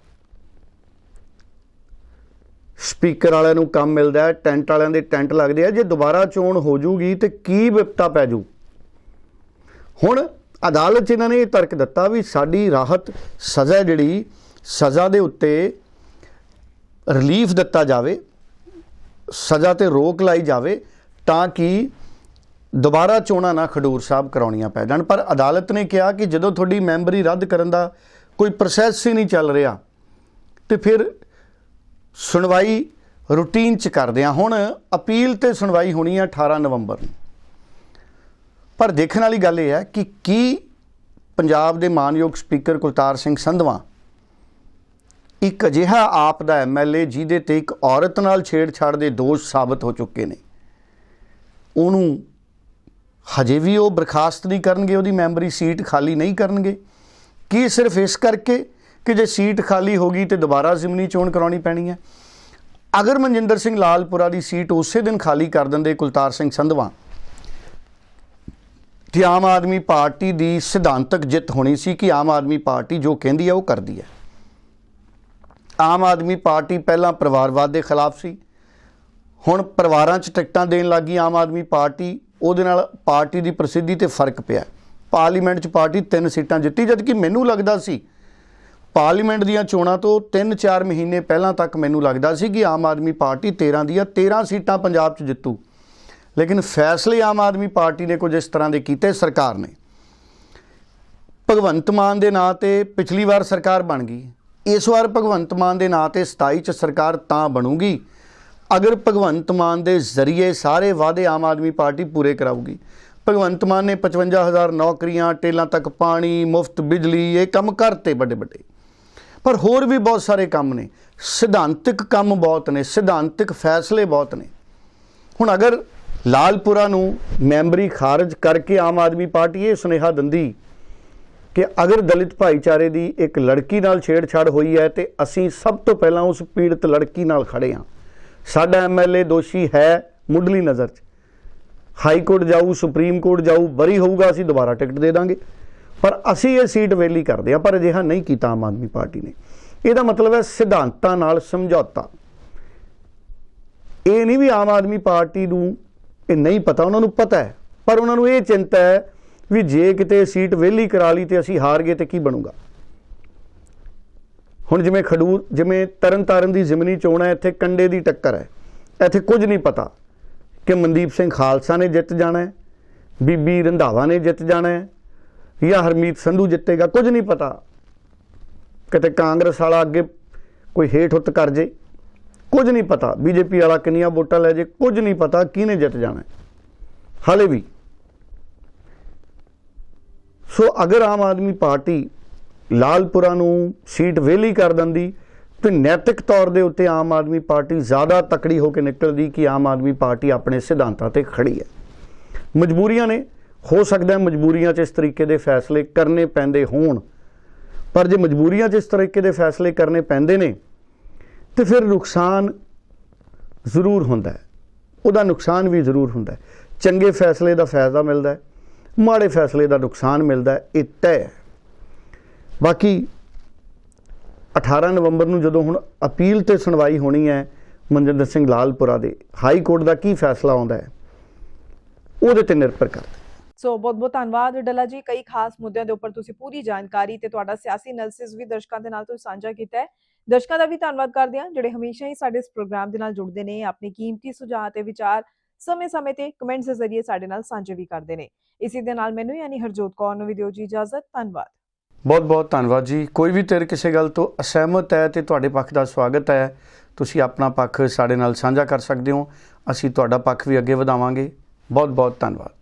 ਸਪੀਕਰ ਵਾਲਿਆਂ ਨੂੰ ਕੰਮ ਮਿਲਦਾ ਹੈ, ਟੈਂਟ ਵਾਲਿਆਂ ਦੇ ਟੈਂਟ ਲੱਗਦੇ ਆ, ਜੇ ਦੁਬਾਰਾ ਚੋਣ ਹੋ ਜੂਗੀ ਤੇ ਕੀ ਵਿਪਤਾ ਪੈ ਜੂ ਹੁਣ ਅਦਾਲਤ 'ਚ ਇਹਨਾਂ ਨੇ ਇਹ ਤਰਕ ਦਿੱਤਾ ਵੀ ਸਾਡੀ ਰਾਹਤ ਸਜ਼ਾ ਜਿਹੜੀ ਸਜ਼ਾ ਦੇ ਉੱਤੇ ਰਿਲੀਫ ਦਿੱਤਾ ਜਾਵੇ, ਸਜ਼ਾ ਤੇ ਰੋਕ ਲਾਈ ਜਾਵੇ ਤਾਂ ਕਿ ਦੁਬਾਰਾ ਚੋਣਾਂ ਨਾ ਖਡੂਰ ਸਾਹਿਬ ਕਰਾਉਣੀਆਂ ਪੈ ਜਾਣ। ਪਰ ਅਦਾਲਤ ਨੇ ਕਿਹਾ ਕਿ ਜਦੋਂ ਤੁਹਾਡੀ ਮੈਂਬਰੀ ਰੱਦ ਕਰਨ ਦਾ ਕੋਈ ਪ੍ਰੋਸੈਸ ਹੀ ਨਹੀਂ ਚੱਲ ਰਿਹਾ, ਤੇ ਫਿਰ ਸੁਣਵਾਈ ਰੂਟੀਨ ਚ ਕਰਦੇ ਆ ਹੁਣ ਅਪੀਲ ਤੇ ਸੁਣਵਾਈ ਹੋਣੀ ਆ 18 ਨਵੰਬਰ ਨੂੰ। ਪਰ ਦੇਖਣ ਵਾਲੀ ਗੱਲ ਇਹ ਹੈ ਕਿ ਕੀ ਪੰਜਾਬ ਦੇ ਮਾਨਯੋਗ ਸਪੀਕਰ ਕੁਲਤਾਰ ਸਿੰਘ ਸੰਧਵਾ ਇੱਕ ਅਜਿਹਾ ਆਪ ਦਾ ਐਮਐਲਏ ਜਿਹਦੇ ਤੇ ਇੱਕ ਔਰਤ ਨਾਲ ਛੇੜਛਾੜ ਦੇ ਦੋਸ਼ ਸਾਬਤ ਹੋ ਚੁੱਕੇ ਨੇ। ਉਹਨੂੰ ਹਜੇ ਵੀ ਉਹ ਬਰਖਾਸਤ ਨਹੀਂ ਕਰਨਗੇ, ਉਹਦੀ ਮੈਂਬਰੀ ਸੀਟ ਖਾਲੀ ਨਹੀਂ ਕਰਨਗੇ। ਕੀ ਸਿਰਫ ਇਸ ਕਰਕੇ ਕਿ ਜੇ ਸੀਟ ਖਾਲੀ ਹੋ ਗਈ ਤੇ ਦੁਬਾਰਾ ਜ਼ਿਮਨੀ ਚੋਣ ਕਰਾਉਣੀ ਪੈਣੀ ਹੈ? ਅਗਰ ਮਨਜਿੰਦਰ ਸਿੰਘ ਲਾਲਪੁਰਾ ਦੀ ਸੀਟ ਉਸੇ ਦਿਨ ਖਾਲੀ ਕਰ ਦਿੰਦੇ ਕੁਲਤਾਰ ਸਿੰਘ ਸੰਧਵਾ ਤੇ ਆਮ ਆਦਮੀ ਪਾਰਟੀ ਦੀ ਸਿਧਾਂਤਕ ਜਿੱਤ ਹੋਣੀ ਸੀ ਕਿ ਆਮ ਆਦਮੀ ਪਾਰਟੀ ਜੋ ਕਹਿੰਦੀ ਹੈ ਉਹ ਕਰਦੀ ਹੈ ਆਮ ਆਦਮੀ ਪਾਰਟੀ ਪਹਿਲਾਂ ਪਰਿਵਾਰਵਾਦ ਦੇ ਖਿਲਾਫ ਸੀ। ਹੁਣ ਪਰਿਵਾਰਾਂ 'ਚ ਟਿਕਟਾਂ ਦੇਣ ਲੱਗੀ ਆਮ ਆਦਮੀ ਪਾਰਟੀ। ਉਹਦੇ ਨਾਲ ਪਾਰਟੀ ਦੀ ਪ੍ਰਸਿੱਧੀ ਤੇ ਫ਼ਰਕ ਪਿਆ। ਪਾਰਲੀਮੈਂਟ 'ਚ ਪਾਰਟੀ ਤਿੰਨ ਸੀਟਾਂ ਜਿੱਤੀ, ਜਦਕਿ ਮੈਨੂੰ ਲੱਗਦਾ ਸੀ ਪਾਰਲੀਮੈਂਟ ਦੀਆਂ ਚੋਣਾਂ ਤੋਂ 3-4 ਮਹੀਨੇ ਪਹਿਲਾਂ ਤੱਕ ਮੈਨੂੰ ਲੱਗਦਾ ਸੀ ਕਿ ਆਮ ਆਦਮੀ ਪਾਰਟੀ 13 ਦੀਆਂ 13 ਸੀਟਾਂ ਪੰਜਾਬ 'ਚ ਜਿੱਤੂ। ਲੇਕਿਨ ਫੈਸਲੇ ਆਮ ਆਦਮੀ ਪਾਰਟੀ ਨੇ ਕੁਝ ਇਸ ਤਰ੍ਹਾਂ ਦੇ ਕੀਤੇ, ਸਰਕਾਰ ਨੇ। ਭਗਵੰਤ ਮਾਨ ਦੇ ਨਾਂ ਤੇ ਪਿਛਲੀ ਵਾਰ ਸਰਕਾਰ ਬਣ ਗਈ। ਇਸ ਵਾਰ ਭਗਵੰਤ ਮਾਨ ਦੇ ਨਾਂ ਤੇ 27 ਚ ਸਰਕਾਰ ਤਾਂ ਬਣੂਗੀ। ਅਗਰ ਭਗਵੰਤ ਮਾਨ ਦੇ ਜ਼ਰੀਏ ਸਾਰੇ ਵਾਅਦੇ ਆਮ ਆਦਮੀ ਪਾਰਟੀ ਪੂਰੇ ਕਰਾਊਗੀ। ਭਗਵੰਤ ਮਾਨ ਨੇ 55000 ਨੌਕਰੀਆਂ, ਟੇਲਾਂ ਤੱਕ ਪਾਣੀ, ਮੁਫਤ ਬਿਜਲੀ, ਇਹ ਕੰਮ ਕਰਤੇ ਵੱਡੇ ਵੱਡੇ ਪਰ ਹੋਰ ਵੀ ਬਹੁਤ ਸਾਰੇ ਕੰਮ ਨੇ। ਸਿਧਾਂਤਿਕ ਕੰਮ ਬਹੁਤ ਨੇ, ਸਿਧਾਂਤਕ ਫੈਸਲੇ ਬਹੁਤ ਨੇ। ਹੁਣ ਅਗਰ ਲਾਲਪੁਰਾ ਨੂੰ ਮੈਂਬਰੀ ਖਾਰਜ ਕਰਕੇ ਆਮ ਆਦਮੀ ਪਾਰਟੀ ਇਹ ਸੁਨੇਹਾ ਦਿੰਦੀ ਕਿ ਅਗਰ ਦਲਿਤ ਭਾਈਚਾਰੇ ਦੀ ਇੱਕ ਲੜਕੀ ਨਾਲ ਛੇੜਛਾੜ ਹੋਈ ਹੈ ਤੇ ਅਸੀਂ ਸਭ ਤੋਂ ਪਹਿਲਾਂ ਉਸ ਪੀੜਤ ਲੜਕੀ ਨਾਲ ਖੜੇ ਹਾਂ। ਸਾਡਾ ਐਮਐਲਏ ਦੋਸ਼ੀ ਹੈ ਮੁੱਢਲੀ ਨਜ਼ਰ 'ਚ। ਹਾਈ ਕੋਰਟ ਜਾਊ, ਸੁਪਰੀਮ ਕੋਰਟ ਜਾਊ ਬਰੀ ਹੋਊਗਾ, ਅਸੀਂ ਦੁਬਾਰਾ ਟਿਕਟ ਦੇ ਦਾਂਗੇ। ਪਰ ਅਸੀਂ ਇਹ ਸੀਟ ਵੇਲੀ ਕਰਦੇ ਹਾਂ, ਪਰ ਅਜਿਹਾ ਨਹੀਂ ਕੀਤਾ ਆਮ ਆਦਮੀ ਪਾਰਟੀ ਨੇ। ਇਹਦਾ ਮਤਲਬ ਹੈ ਸਿਧਾਂਤਾਂ ਨਾਲ ਸਮਝੌਤਾ। ਇਹ ਨਹੀਂ ਵੀ ਆਮ ਆਦਮੀ ਪਾਰਟੀ ਨੂੰ ਇਹ ਨਹੀਂ ਪਤਾ, ਉਹਨਾਂ ਨੂੰ ਪਤਾ ਹੈ। ਪਰ ਉਹਨਾਂ ਨੂੰ ਇਹ ਚਿੰਤਾ ਹੈ ਵੀ ਜੇ ਕਿਤੇ ਸੀਟ ਵਿਹਲੀ ਕਰਾ ਲਈ ਤੇ ਅਸੀਂ ਹਾਰ ਗਏ ਤੇ ਕੀ ਬਣੂਗਾ? ਹੁਣ ਜਿਵੇਂ ਖਡੂਰ ਜਿਵੇਂ ਤਰਨਤਾਰਨ ਦੀ ਜ਼ਿਮਨੀ ਚੋਣ ਹੈ, ਇੱਥੇ ਕੰਡੇ ਦੀ ਟੱਕਰ ਹੈ। ਇੱਥੇ ਕੁਝ ਨਹੀਂ ਪਤਾ ਕਿ ਮਨਦੀਪ ਸਿੰਘ ਖਾਲਸਾ ਨੇ ਜਿੱਤ ਜਾਣਾ ਹੈ, ਬੀਬੀ ਰੰਧਾਵਾ ਨੇ ਜਿੱਤ ਜਾਣਾ ਹੈ, ਜਾਂ ਹਰਮੀਤ ਸੰਧੂ ਜਿੱਤੇਗਾ, ਕੁਝ ਨਹੀਂ ਪਤਾ। ਕਿਤੇ ਕਾਂਗਰਸ ਵਾਲਾ ਅੱਗੇ ਕੋਈ ਹੇਠ ਹੁੱਤ ਕਰ ਜੇ। ਕੁਝ ਨਹੀਂ ਪਤਾ। ਬੀਜੇਪੀ ਵਾਲਾ ਕਿੰਨੀਆਂ ਵੋਟਾਂ ਲੈ ਜੇ, ਕੁਝ ਨਹੀਂ ਪਤਾ ਕਿਹਨੇ ਜਿੱਤ ਜਾਣਾ ਹਾਲੇ ਵੀ। ਸੋ ਅਗਰ ਆਮ ਆਦਮੀ ਪਾਰਟੀ ਲਾਲਪੁਰਾ ਨੂੰ ਸੀਟ ਵਿਹਲੀ ਕਰ ਦਿੰਦੀ, ਤੇ ਨੈਤਿਕ ਤੌਰ ਦੇ ਉੱਤੇ ਆਮ ਆਦਮੀ ਪਾਰਟੀ ਜ਼ਿਆਦਾ ਤਕੜੀ ਹੋ ਕੇ ਨਿਕਲਦੀ ਕਿ ਆਮ ਆਦਮੀ ਪਾਰਟੀ ਆਪਣੇ ਸਿਧਾਂਤਾਂ ਤੇ ਖੜੀ ਹੈ। ਮਜਬੂਰੀਆਂ ਨੇ। ਹੋ ਸਕਦਾ ਹੈ ਮਜਬੂਰੀਆਂ 'ਚ ਇਸ ਤਰੀਕੇ ਦੇ ਫੈਸਲੇ ਕਰਨੇ ਪੈਂਦੇ ਹੋਣ। ਪਰ ਜੇ ਮਜਬੂਰੀਆਂ 'ਚ ਇਸ ਤਰੀਕੇ ਦੇ ਫੈਸਲੇ ਕਰਨੇ ਪੈਂਦੇ ਨੇ ਤੇ ਫਿਰ ਨੁਕਸਾਨ ਜ਼ਰੂਰ ਹੁੰਦਾ ਹੈ। ਉਹਦਾ ਨੁਕਸਾਨ ਵੀ ਜ਼ਰੂਰ ਹੁੰਦਾ ਹੈ। ਚੰਗੇ ਫੈਸਲੇ ਦਾ ਫਾਇਦਾ ਮਿਲਦਾ ਹੈ, ਮਾੜੇ ਫੈਸਲੇ ਦਾ ਨੁਕਸਾਨ ਮਿਲਦਾ ਹੈ, ਇਹ ਤੈਅ ਹੈ। ਬਾਕੀ 18 ਨਵੰਬਰ ਨੂੰ ਜਦੋਂ ਹੁਣ ਅਪੀਲ ਤੇ ਸੁਣਵਾਈ ਹੋਣੀ ਹੈ ਮਨਜਿੰਦਰ ਸਿੰਘ ਲਾਲਪੁਰਾ ਦੇ, ਹਾਈ ਕੋਰਟ ਦਾ ਕੀ ਫੈਸਲਾ ਆਉਂਦਾ ਹੈ, ਉਹਦੇ ਤੇ ਨਿਰਭਰ ਕਰਦਾ ਸੋ ਬਹੁਤ ਬਹੁਤ ਧੰਨਵਾਦ ਡੱਲਾ ਜੀ, ਕਈ ਖਾਸ ਮੁੱਦਿਆਂ ਦੇ ਉੱਪਰ ਤੁਸੀਂ ਪੂਰੀ ਜਾਣਕਾਰੀ ਤੇ ਤੁਹਾਡਾ ਸਿਆਸੀ ਐਨਾਲਿਸਿਸ ਵੀ ਦਰਸ਼ਕਾਂ ਦੇ ਨਾਲ ਤੁਸੀਂ ਸਾਂਝਾ ਕੀਤਾ ਹੈ। ਦਰਸ਼ਕਾਂ ਦਾ ਵੀ ਧੰਨਵਾਦ ਕਰਦੇ ਹਾਂ, ਜਿਹੜੇ ਹਮੇਸ਼ਾ ਹੀ ਸਾਡੇ ਇਸ ਪ੍ਰੋਗਰਾਮ ਦੇ ਨਾਲ ਜੁੜਦੇ ਨੇ, ਆਪਣੇ ਕੀਮਤੀ ਸੁਝਾਅ ਤੇ ਵਿਚਾਰ ਸਮੇਂ-ਸਮੇਂ ਤੇ ਕਮੈਂਟਸ ਦੇ ਜ਼ਰੀਏ ਸਾਡੇ ਨਾਲ ਸਾਂਝੇ ਵੀ ਕਰਦੇ ਨੇ। ਇਸੇ ਦੇ ਨਾਲ ਮੈਨੂੰ ਯਾਨੀ ਹਰਜੋਤ ਕੌਰ ਨੂੰ ਵੀ ਦਿਓ ਜੀ ਇਜਾਜ਼ਤ, ਧੰਨਵਾਦ। ਬਹੁਤ ਬਹੁਤ ਧੰਨਵਾਦ ਜੀ। ਕੋਈ ਵੀ ਤੇਰੇ ਕਿਸੇ ਗੱਲ ਤੋਂ ਅਸਹਿਮਤ ਹੈ ਤੇ ਤੁਹਾਡੇ ਪੱਖ ਦਾ ਸਵਾਗਤ ਹੈ, ਤੁਸੀਂ ਆਪਣਾ ਪੱਖ ਸਾਡੇ ਨਾਲ ਸਾਂਝਾ ਕਰ ਸਕਦੇ ਹੋ। ਅਸੀਂ ਤੁਹਾਡਾ ਪੱਖ ਵੀ ਅੱਗੇ ਵਧਾਵਾਂਗੇ। ਬਹੁਤ ਬਹੁਤ ਧੰਨਵਾਦ।